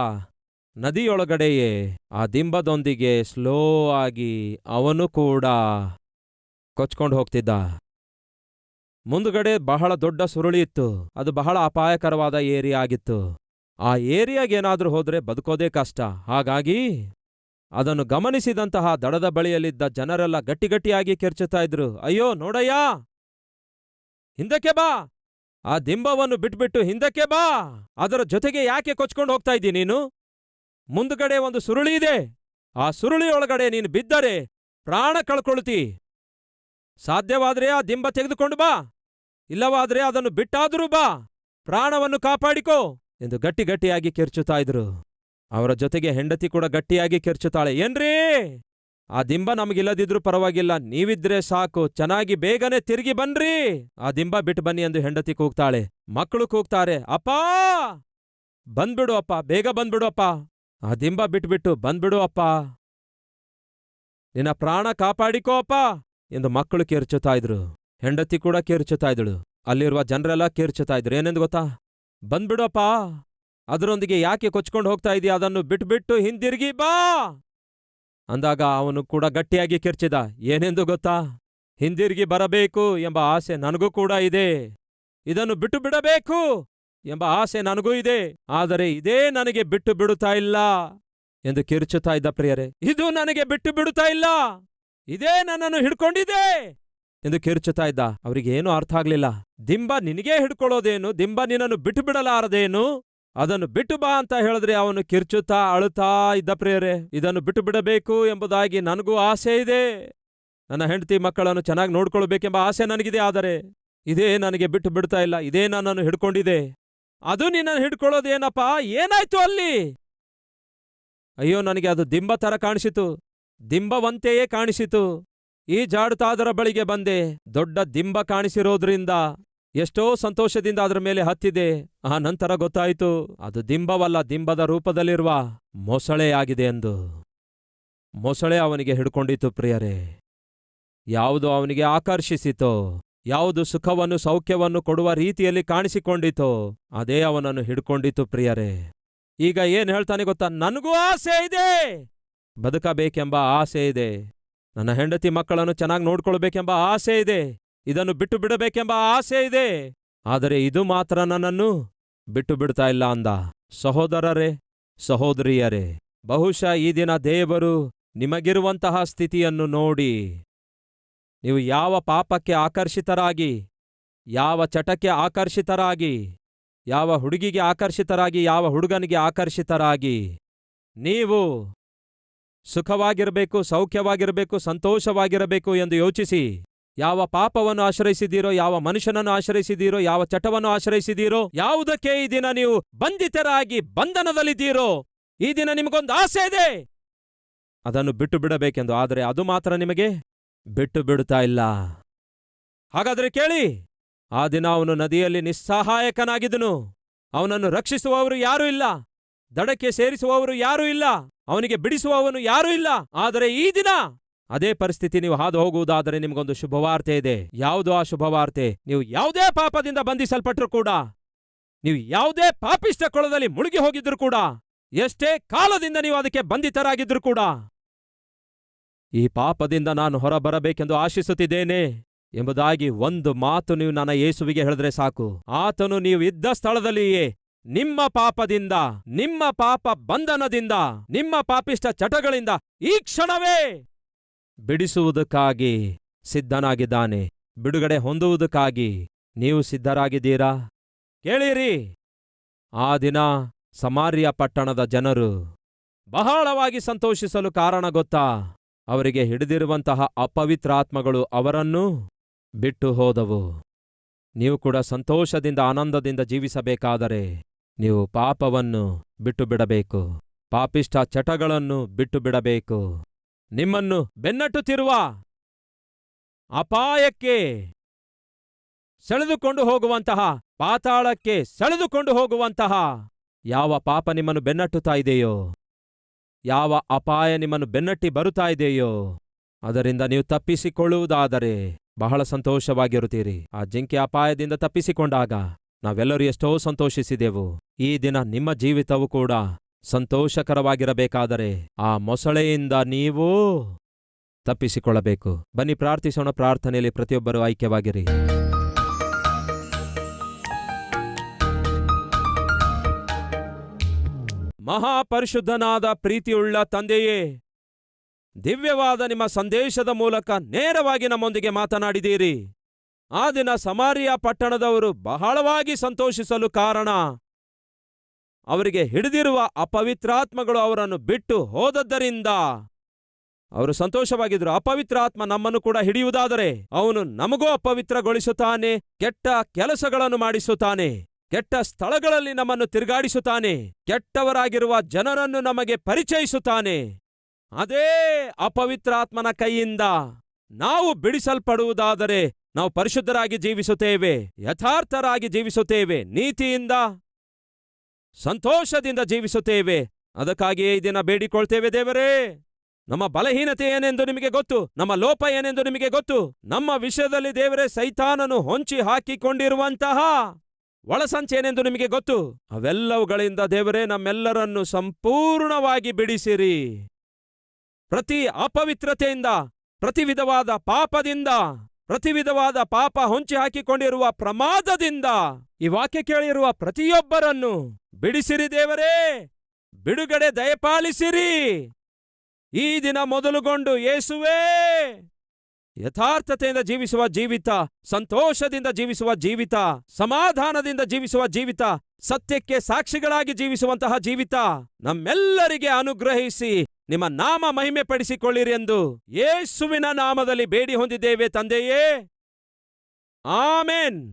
ನದಿಯೊಳಗಡೆಯೇ, ಆ ದಿಂಬದೊಂದಿಗೆ ಸ್ಲೋ ಆಗಿ ಅವನು ಕೂಡ ಕೊಚ್ಕೊಂಡು ಹೋಗ್ತಿದ್ದ. ಮುಂದುಗಡೆ ಬಹಳ ದೊಡ್ಡ ಸುರುಳಿ ಇತ್ತು. ಅದು ಬಹಳ ಅಪಾಯಕರವಾದ ಏರಿಯಾ ಆಗಿತ್ತು. ಆ ಏರಿಯಾಗೇನಾದ್ರೂ ಹೋದ್ರೆ ಬದುಕೋದೇ ಕಷ್ಟ. ಹಾಗಾಗಿ ಅದನ್ನು ಗಮನಿಸಿದಂತಹ ದಡದ ಬಳಿಯಲ್ಲಿದ್ದ ಜನರೆಲ್ಲ ಗಟ್ಟಿಗಟ್ಟಿಯಾಗಿ ಕೆರ್ಚುತ್ತಾ ಇದ್ರು. ಅಯ್ಯೋ, ನೋಡಯ್ಯ! ಹಿಂದಕ್ಕೆ ಬಾ! ಆ ದಿಂಬವನ್ನು ಬಿಟ್ಬಿಟ್ಟು ಹಿಂದಕ್ಕೆ ಬಾ! ಅದರ ಜೊತೆಗೆ ಯಾಕೆ ಕೊಚ್ಕೊಂಡು ಹೋಗ್ತಾ ಇದ್ದೀ ನೀನು? ಮುಂದ್ಗಡೆ ಒಂದು ಸುರುಳಿ ಇದೆ. ಆ ಸುರುಳಿಯೊಳಗಡೆ ನೀನು ಬಿದ್ದರೆ ಪ್ರಾಣ ಕಳ್ಕೊಳ್ತಿ. ಸಾಧ್ಯವಾದ್ರೆ ಆ ದಿಂಬ ತೆಗೆದುಕೊಂಡು ಬಾ. ಇಲ್ಲವಾದ್ರೆ ಅದನ್ನು ಬಿಟ್ಟಾದರೂ ಬಾ. ಪ್ರಾಣವನ್ನು ಕಾಪಾಡಿಕೋ ಎಂದು ಗಟ್ಟಿಗಟ್ಟಿಯಾಗಿ ಕೆರ್ಚುತ್ತಾ ಇದ್ರು. ಅವರ ಜೊತೆಗೆ ಹೆಂಡತಿ ಕೂಡ ಗಟ್ಟಿಯಾಗಿ ಕೆರ್ಚುತ್ತಾಳೆ. ಏನ್ರೀ? ಆ ದಿಂಬ ನಮಗಿಲ್ಲದಿದ್ರೂ ಪರವಾಗಿಲ್ಲ, ನೀವಿದ್ರೆ ಸಾಕು. ಚೆನ್ನಾಗಿ ಬೇಗನೆ ತಿರುಗಿ ಬನ್ರಿ. ಆ ದಿಂಬ ಬಿಟ್ಟು ಬನ್ನಿ ಎಂದು ಹೆಂಡತಿ ಕೂಗ್ತಾಳೆ. ಮಕ್ಕಳು ಕೂಗ್ತಾರೆ, ಅಪ್ಪಾ! ಬಂದ್ಬಿಡು ಅಪ್ಪ, ಬೇಗ ಬಂದ್ಬಿಡು ಅಪ್ಪ. ಆ ದಿಂಬ ಬಿಟ್ಬಿಟ್ಟು, ಬಂದ್ಬಿಡು ಅಪ್ಪ. ನಿನ್ನ ಪ್ರಾಣ ಕಾಪಾಡಿಕೋ ಅಪ್ಪ! ಎಂದು ಮಕ್ಕಳು ಕೇರ್ಚುತ್ತಾ ಇದ್ರು. ಹೆಂಡತಿ ಕೂಡ ಕೇರ್ಚುತ್ತಾ ಇದ್ಳು ಅಲ್ಲಿರುವ ಜನರೆಲ್ಲ ಕೇರ್ಚುತ್ತಾ ಇದ್ರು. ಏನೆಂದು ಗೊತ್ತಾ? ಬಂದ್ಬಿಡಪ್ಪ ಅದರೊಂದಿಗೆ ಯಾಕೆ ಕೊಚ್ಕೊಂಡು ಹೋಗ್ತಾ ಇದೀಯ? ಅದನ್ನು ಬಿಟ್ಬಿಟ್ಟು ಹಿಂದಿರುಗಿ ಬಾ! ಅಂದಾಗ ಅವನು ಕೂಡ ಗಟ್ಟಿಯಾಗಿ ಕಿರ್ಚಿದ. ಏನೆಂದು ಗೊತ್ತಾ? ಹಿಂದಿರುಗಿ ಬರಬೇಕು ಎಂಬ ಆಸೆ ನನಗೂ ಕೂಡ ಇದೆ. ಇದನ್ನು ಬಿಟ್ಟು ಬಿಡಬೇಕು ಎಂಬ ಆಸೆ ನನಗೂ ಇದೆ. ಆದರೆ ಇದೇ ನನಗೆ ಬಿಟ್ಟು ಬಿಡುತ್ತಾ ಇಲ್ಲ ಎಂದು ಕಿರುಚುತ್ತಾ ಇದ್ದ ಪ್ರಿಯರೇ, ಇದು ನನಗೆ ಬಿಟ್ಟು ಬಿಡುತ್ತಾ ಇಲ್ಲ. ಇದೇ ನನ್ನನ್ನು ಹಿಡ್ಕೊಂಡಿದೆ ಎಂದು ಕಿರುಚುತ್ತಾ ಇದ್ದ. ಅವರಿಗೆ ಏನೂ ಅರ್ಥ ಆಗ್ಲಿಲ್ಲ. ದಿಂಬ ನಿನಗೇ ಹಿಡ್ಕೊಳ್ಳೋದೇನು? ದಿಂಬ ನಿನ್ನನ್ನು ಬಿಟ್ಟು ಬಿಡಲಾರದೇನು? ಅದನ್ನು ಬಿಟ್ಟು ಬಾ ಅಂತ ಹೇಳಿದ್ರೆ ಅವನು ಕಿರ್ಚುತ್ತಾ ಅಳುತ್ತಾ ಇದ್ದ ಪ್ರಿಯರೇ, ಇದನ್ನು ಬಿಟ್ಟು ಬಿಡಬೇಕು ಎಂಬುದಾಗಿ ನನಗೂ ಆಸೆ ಇದೆ. ನನ್ನ ಹೆಂಡತಿ ಮಕ್ಕಳನ್ನು ಚೆನ್ನಾಗಿ ನೋಡ್ಕೊಳ್ಬೇಕೆಂಬ ಆಸೆ ನನಗಿದೆ, ಆದರೆ ಇದೇ ನನಗೆ ಬಿಟ್ಟು ಬಿಡ್ತಾ ಇಲ್ಲ, ಇದೇ ನನ್ನನ್ನು ಹಿಡ್ಕೊಂಡಿದೆ. ಅದು ನಿನ್ನನ್ನು ಹಿಡ್ಕೊಳ್ಳೋದೇನಪ್ಪ? ಏನಾಯ್ತು ಅಲ್ಲಿ? ಅಯ್ಯೋ, ನನಗೆ ಅದು ದಿಂಬ ತರ ಕಾಣಿಸಿತು, ದಿಂಬವಂತೆಯೇ ಕಾಣಿಸಿತು. ಈ ಜಾಡುತಾದರ ಬಳಿಗೆ ಬಂದೆ, ದೊಡ್ಡ ದಿಂಬ ಕಾಣಿಸಿರೋದ್ರಿಂದ ಎಷ್ಟೋ ಸಂತೋಷದಿಂದ ಅದರ ಮೇಲೆ ಹತ್ತಿದೆ. ಆ ನಂತರ ಗೊತ್ತಾಯಿತು, ಅದು ದಿಂಬವಲ್ಲ, ದಿಂಬದ ರೂಪದಲ್ಲಿರುವ ಮೊಸಳೆಯಾಗಿದೆ ಎಂದು. ಮೊಸಳೆ ಅವನಿಗೆ ಹಿಡ್ಕೊಂಡಿತು, ಪ್ರಿಯರೇ. ಯಾವುದು ಅವನಿಗೆ ಆಕರ್ಷಿಸಿತೋ, ಯಾವುದು ಸುಖವನ್ನು, ಸೌಖ್ಯವನ್ನು ಕೊಡುವ ರೀತಿಯಲ್ಲಿ ಕಾಣಿಸಿಕೊಂಡಿತೋ, ಅದೇ ಅವನನ್ನು ಹಿಡ್ಕೊಂಡಿತು, ಪ್ರಿಯರೇ. ಈಗ ಏನ್ ಹೇಳ್ತಾನೆ ಗೊತ್ತಾ? ನನಗೂ ಆಸೆ ಇದೆ! ಬದುಕಬೇಕೆಂಬ ಆಸೆ ಇದೆ. ನನ್ನ ಹೆಂಡತಿ ಮಕ್ಕಳನ್ನು ಚೆನ್ನಾಗಿ ನೋಡ್ಕೊಳ್ಬೇಕೆಂಬ ಆಸೆ ಇದೆ. ಇದನ್ನು ಬಿಟ್ಟು ಬಿಡಬೇಕೆಂಬ ಆಸೆ ಇದೆ. ಆದರೆ ಇದು ಮಾತ್ರ ನನ್ನನ್ನು ಬಿಟ್ಟು ಬಿಡ್ತಾ ಇಲ್ಲ ಅಂದ. ಸಹೋದರರೇ, ಸಹೋದರಿಯರೇ, ಬಹುಶಃ ಈ ದಿನ ದೇವರು ನಿಮಗಿರುವಂತಹ ಸ್ಥಿತಿಯನ್ನು ನೋಡಿ. ನೀವು ಯಾವ ಪಾಪಕ್ಕೆ ಆಕರ್ಷಿತರಾಗಿ, ಯಾವ ಚಟಕ್ಕೆ ಆಕರ್ಷಿತರಾಗಿ, ಯಾವ ಹುಡುಗಿಗೆ ಆಕರ್ಷಿತರಾಗಿ, ಯಾವ ಹುಡುಗನಿಗೆ ಆಕರ್ಷಿತರಾಗಿ, ನೀವು ಸುಖವಾಗಿರಬೇಕು, ಸೌಖ್ಯವಾಗಿರಬೇಕು, ಸಂತೋಷವಾಗಿರಬೇಕು ಎಂದು ಯೋಚಿಸಿ. ಯಾವ ಪಾಪವನ್ನು ಆಶ್ರಯಿಸಿದೀರೋ ಯಾವ ಮನುಷ್ಯನನ್ನು ಆಶ್ರಯಿಸಿದೀರೋ ಯಾವ ಚಟವನ್ನು ಆಶ್ರಯಿಸಿದೀರೋ ಯಾವುದಕ್ಕೆ ಈ ದಿನ ನೀವು ಬಂಧಿತರಾಗಿ ಬಂಧನದಲ್ಲಿದ್ದೀರೋ? ಈ ದಿನ ನಿಮಗೊಂದು ಆಸೆ ಇದೆ. ಅದನ್ನು ಬಿಟ್ಟು ಬಿಡಬೇಕೆಂದು, ಆದರೆ ಅದು ಮಾತ್ರ ನಿಮಗೆ ಬಿಟ್ಟು ಬಿಡುತ್ತಾ ಇಲ್ಲ. ಹಾಗಾದ್ರೆ ಕೇಳಿ, ಆ ದಿನ ಅವನು ನದಿಯಲ್ಲಿ ನಿಸ್ಸಹಾಯಕನಾಗಿದ್ದನು. ಅವನನ್ನು ರಕ್ಷಿಸುವವರು ಯಾರೂ ಇಲ್ಲ. ದಡಕ್ಕೆ ಸೇರಿಸುವವರು ಯಾರೂ ಇಲ್ಲ. ಅವನಿಗೆ ಬಿಡಿಸುವವನು ಯಾರೂ ಇಲ್ಲ. ಆದರೆ ಈ ದಿನ ಅದೇ ಪರಿಸ್ಥಿತಿ ನೀವು ಹಾದು ಹೋಗುವುದಾದರೆ ನಿಮಗೊಂದು ಶುಭವಾರ್ತೆ ಇದೆ. ಯಾವುದು ಆ ಶುಭವಾರ್ತೆ? ನೀವು ಯಾವುದೇ ಪಾಪದಿಂದ ಬಂಧಿಸಲ್ಪಟ್ಟರು ಕೂಡ, ನೀವು ಯಾವುದೇ ಪಾಪಿಷ್ಟ ಕೊಳದಲ್ಲಿ ಮುಳುಗಿ ಹೋಗಿದ್ರು ಕೂಡ, ಎಷ್ಟೇ ಕಾಲದಿಂದ ನೀವು ಅದಕ್ಕೆ ಬಂಧಿತರಾಗಿದ್ರು ಕೂಡ, ಈ ಪಾಪದಿಂದ ನಾನು ಹೊರಬರಬೇಕೆಂದು ಆಶಿಸುತ್ತಿದ್ದೇನೆ ಎಂಬುದಾಗಿ ಒಂದು ಮಾತು ನೀವು ನನ್ನ ಯೇಸುವಿಗೆ ಹೇಳಿದ್ರೆ ಸಾಕು. ಆತನು ನೀವು ಇದ್ದ ಸ್ಥಳದಲ್ಲಿಯೇ ನಿಮ್ಮ ಪಾಪದಿಂದ, ನಿಮ್ಮ ಪಾಪ ಬಂಧನದಿಂದ, ನಿಮ್ಮ ಪಾಪಿಷ್ಟ ಚಟಗಳಿಂದ ಈ ಕ್ಷಣವೇ ಬಿಡಿಸುವುದಕ್ಕಾಗಿ ಸಿದ್ಧನಾಗಿದ್ದಾನೆ. ಬಿಡುಗಡೆ ಹೊಂದುವುದಕ್ಕಾಗಿ ನೀವು ಸಿದ್ಧರಾಗಿದ್ದೀರಾ? ಕೇಳಿರಿ. ಆ ದಿನ ಸಮಾರ್ಯ ಪಟ್ಟಣದ ಜನರು ಬಹಳವಾಗಿ ಸಂತೋಷಿಸಲು ಕಾರಣ ಗೊತ್ತಾ? ಅವರಿಗೆ ಹಿಡಿದಿರುವಂತಹ ಅಪವಿತ್ರಾತ್ಮಗಳು ಅವರನ್ನೂ ಬಿಟ್ಟು ಹೋದವು. ನೀವು ಕೂಡ ಸಂತೋಷದಿಂದ ಆನಂದದಿಂದ ಜೀವಿಸಬೇಕಾದರೆ ನೀವು ಪಾಪವನ್ನು ಬಿಟ್ಟು ಬಿಡಬೇಕು. ಪಾಪಿಷ್ಟ ಚಟಗಳನ್ನು ಬಿಟ್ಟು ಬಿಡಬೇಕು. ನಿಮ್ಮನ್ನು ಬೆನ್ನಟ್ಟುತ್ತಿರುವ ಅಪಾಯಕ್ಕೆ ಸೆಳೆದುಕೊಂಡು ಹೋಗುವಂತಹ, ಪಾತಾಳಕ್ಕೆ ಸೆಳೆದುಕೊಂಡು ಹೋಗುವಂತಹ ಯಾವ ಪಾಪ ನಿಮ್ಮನ್ನು ಬೆನ್ನಟ್ಟುತ್ತಾ ಇದೆಯೋ, ಯಾವ ಅಪಾಯ ನಿಮ್ಮನ್ನು ಬೆನ್ನಟ್ಟಿ ಬರುತ್ತಾ ಇದೆಯೋ, ಅದರಿಂದ ನೀವು ತಪ್ಪಿಸಿಕೊಳ್ಳುವುದಾದರೆ ಬಹಳ ಸಂತೋಷವಾಗಿರುತ್ತೀರಿ. ಆ ಜಿಂಕೆ ಅಪಾಯದಿಂದ ತಪ್ಪಿಸಿಕೊಂಡಾಗ ನಾವೆಲ್ಲರೂ ಎಷ್ಟೋ ಸಂತೋಷಿಸಿದೆವು. ಈ ದಿನ ನಿಮ್ಮ ಜೀವಿತವೂ ಕೂಡ ಸಂತೋಷಕರವಾಗಿರಬೇಕಾದರೆ ಆ ಮೊಸಳೆಯಿಂದ ನೀವೂ ತಪ್ಪಿಸಿಕೊಳ್ಳಬೇಕು. ಬನ್ನಿ, ಪ್ರಾರ್ಥಿಸೋಣ, ಪ್ರಾರ್ಥನೆಯಲ್ಲಿ ಪ್ರತಿಯೊಬ್ಬರೂ ಐಕ್ಯವಾಗಿರಿ. ಮಹಾಪರಿಶುದ್ಧನಾದ ಪ್ರೀತಿಯುಳ್ಳ ತಂದೆಯೇ, ದಿವ್ಯವಾದ ನಿಮ್ಮ ಸಂದೇಶದ ಮೂಲಕ ನೇರವಾಗಿ ನಮ್ಮೊಂದಿಗೆ ಮಾತನಾಡಿದ್ದೀರಿ. ಆ ದಿನ ಸಮಾರಿಯ ಪಟ್ಟಣದವರು ಬಹಳವಾಗಿ ಸಂತೋಷಿಸಲು ಕಾರಣ. ಅವರಿಗೆ ಹಿಡಿದಿರುವ ಅಪವಿತ್ರಾತ್ಮಗಳು ಅವರನ್ನು ಬಿಟ್ಟು ಹೋದದ್ದರಿಂದ ಅವರು ಸಂತೋಷವಾಗಿದ್ರು ಅಪವಿತ್ರಾತ್ಮ ನಮ್ಮನ್ನು ಕೂಡ ಹಿಡಿಯುವುದಾದರೆ ಅವನು ನಮಗೂ ಅಪವಿತ್ರಗೊಳಿಸುತ್ತಾನೆ, ಕೆಟ್ಟ ಕೆಲಸಗಳನ್ನು ಮಾಡಿಸುತ್ತಾನೆ, ಕೆಟ್ಟ ಸ್ಥಳಗಳಲ್ಲಿ ನಮ್ಮನ್ನು ತಿರುಗಾಡಿಸುತ್ತಾನೆ, ಕೆಟ್ಟವರಾಗಿರುವ ಜನರನ್ನು ನಮಗೆ ಪರಿಚಯಿಸುತ್ತಾನೆ. ಅದೇ ಅಪವಿತ್ರಾತ್ಮನ ಕೈಯಿಂದ ನಾವು ಬಿಡಿಸಲ್ಪಡುವುದಾದರೆ ನಾವು ಪರಿಶುದ್ಧರಾಗಿ ಜೀವಿಸುತ್ತೇವೆ, ಯಥಾರ್ಥರಾಗಿ ಜೀವಿಸುತ್ತೇವೆ, ನೀತಿಯಿಂದ ಸಂತೋಷದಿಂದ ಜೀವಿಸುತ್ತೇವೆ. ಅದಕ್ಕಾಗಿಯೇ ಈ ದಿನ ಬೇಡಿಕೊಳ್ತೇವೆ ದೇವರೇ. ನಮ್ಮ ಬಲಹೀನತೆ ಏನೆಂದು ನಿಮಗೆ ಗೊತ್ತು? ನಮ್ಮ ಲೋಪ ಏನೆಂದು ನಿಮಗೆ ಗೊತ್ತು? ನಮ್ಮ ವಿಷಯದಲ್ಲಿ ದೇವರೇ ಸೈತಾನನು ಹೊಂಚಿ ಹಾಕಿಕೊಂಡಿರುವಂತಹ ಒಳಸಂಚೇನೆಂದು ನಿಮಗೆ ಗೊತ್ತು? ಅವೆಲ್ಲವುಗಳಿಂದ ದೇವರೇ ನಮ್ಮೆಲ್ಲರನ್ನು ಸಂಪೂರ್ಣವಾಗಿ ಬಿಡಿಸಿರಿ. ಪ್ರತಿ ಅಪವಿತ್ರತೆಯಿಂದ ಪ್ರತಿ ವಿಧವಾದ ಪಾಪದಿಂದ ಪ್ರತಿ ವಿಧವಾದ ಪಾಪ ಹೊಂಚಿ ಹಾಕಿಕೊಂಡಿರುವ ಪ್ರಮಾದದಿಂದ ಈ ವಾಕ್ಯ ಕೇಳಿರುವ ಪ್ರತಿಯೊಬ್ಬರನ್ನು ಬಿಡಿಸಿರಿ ದೇವರೇ, ಬಿಡುಗಡೆ ದಯಪಾಲಿಸಿರಿ. ಈ ದಿನ ಮೊದಲುಗೊಂಡು ಯೇಸುವೇ. ಯಥಾರ್ಥತೆಯಿಂದ ಜೀವಿಸುವ ಜೀವಿತ, ಸಂತೋಷದಿಂದ ಜೀವಿಸುವ ಜೀವಿತ, ಸಮಾಧಾನದಿಂದ ಜೀವಿಸುವ ಜೀವಿತ, ಸತ್ಯಕ್ಕೆ ಸಾಕ್ಷಿಗಳಾಗಿ ಜೀವಿಸುವಂತಹ ಜೀವಿತ, ನಮ್ಮೆಲ್ಲರಿಗೆ ಅನುಗ್ರಹಿಸಿ ನಿಮ್ಮ ನಾಮ ಮಹಿಮೆ ಪಡಿಸಿಕೊಳ್ಳಿರಿ ಎಂದು ಯೇಸುವಿನ ನಾಮದಲ್ಲಿ ಬೇಡಿ ಹೊಂದಿದ್ದೇವೆ ತಂದೆಯೇ. ಆಮೇನ್.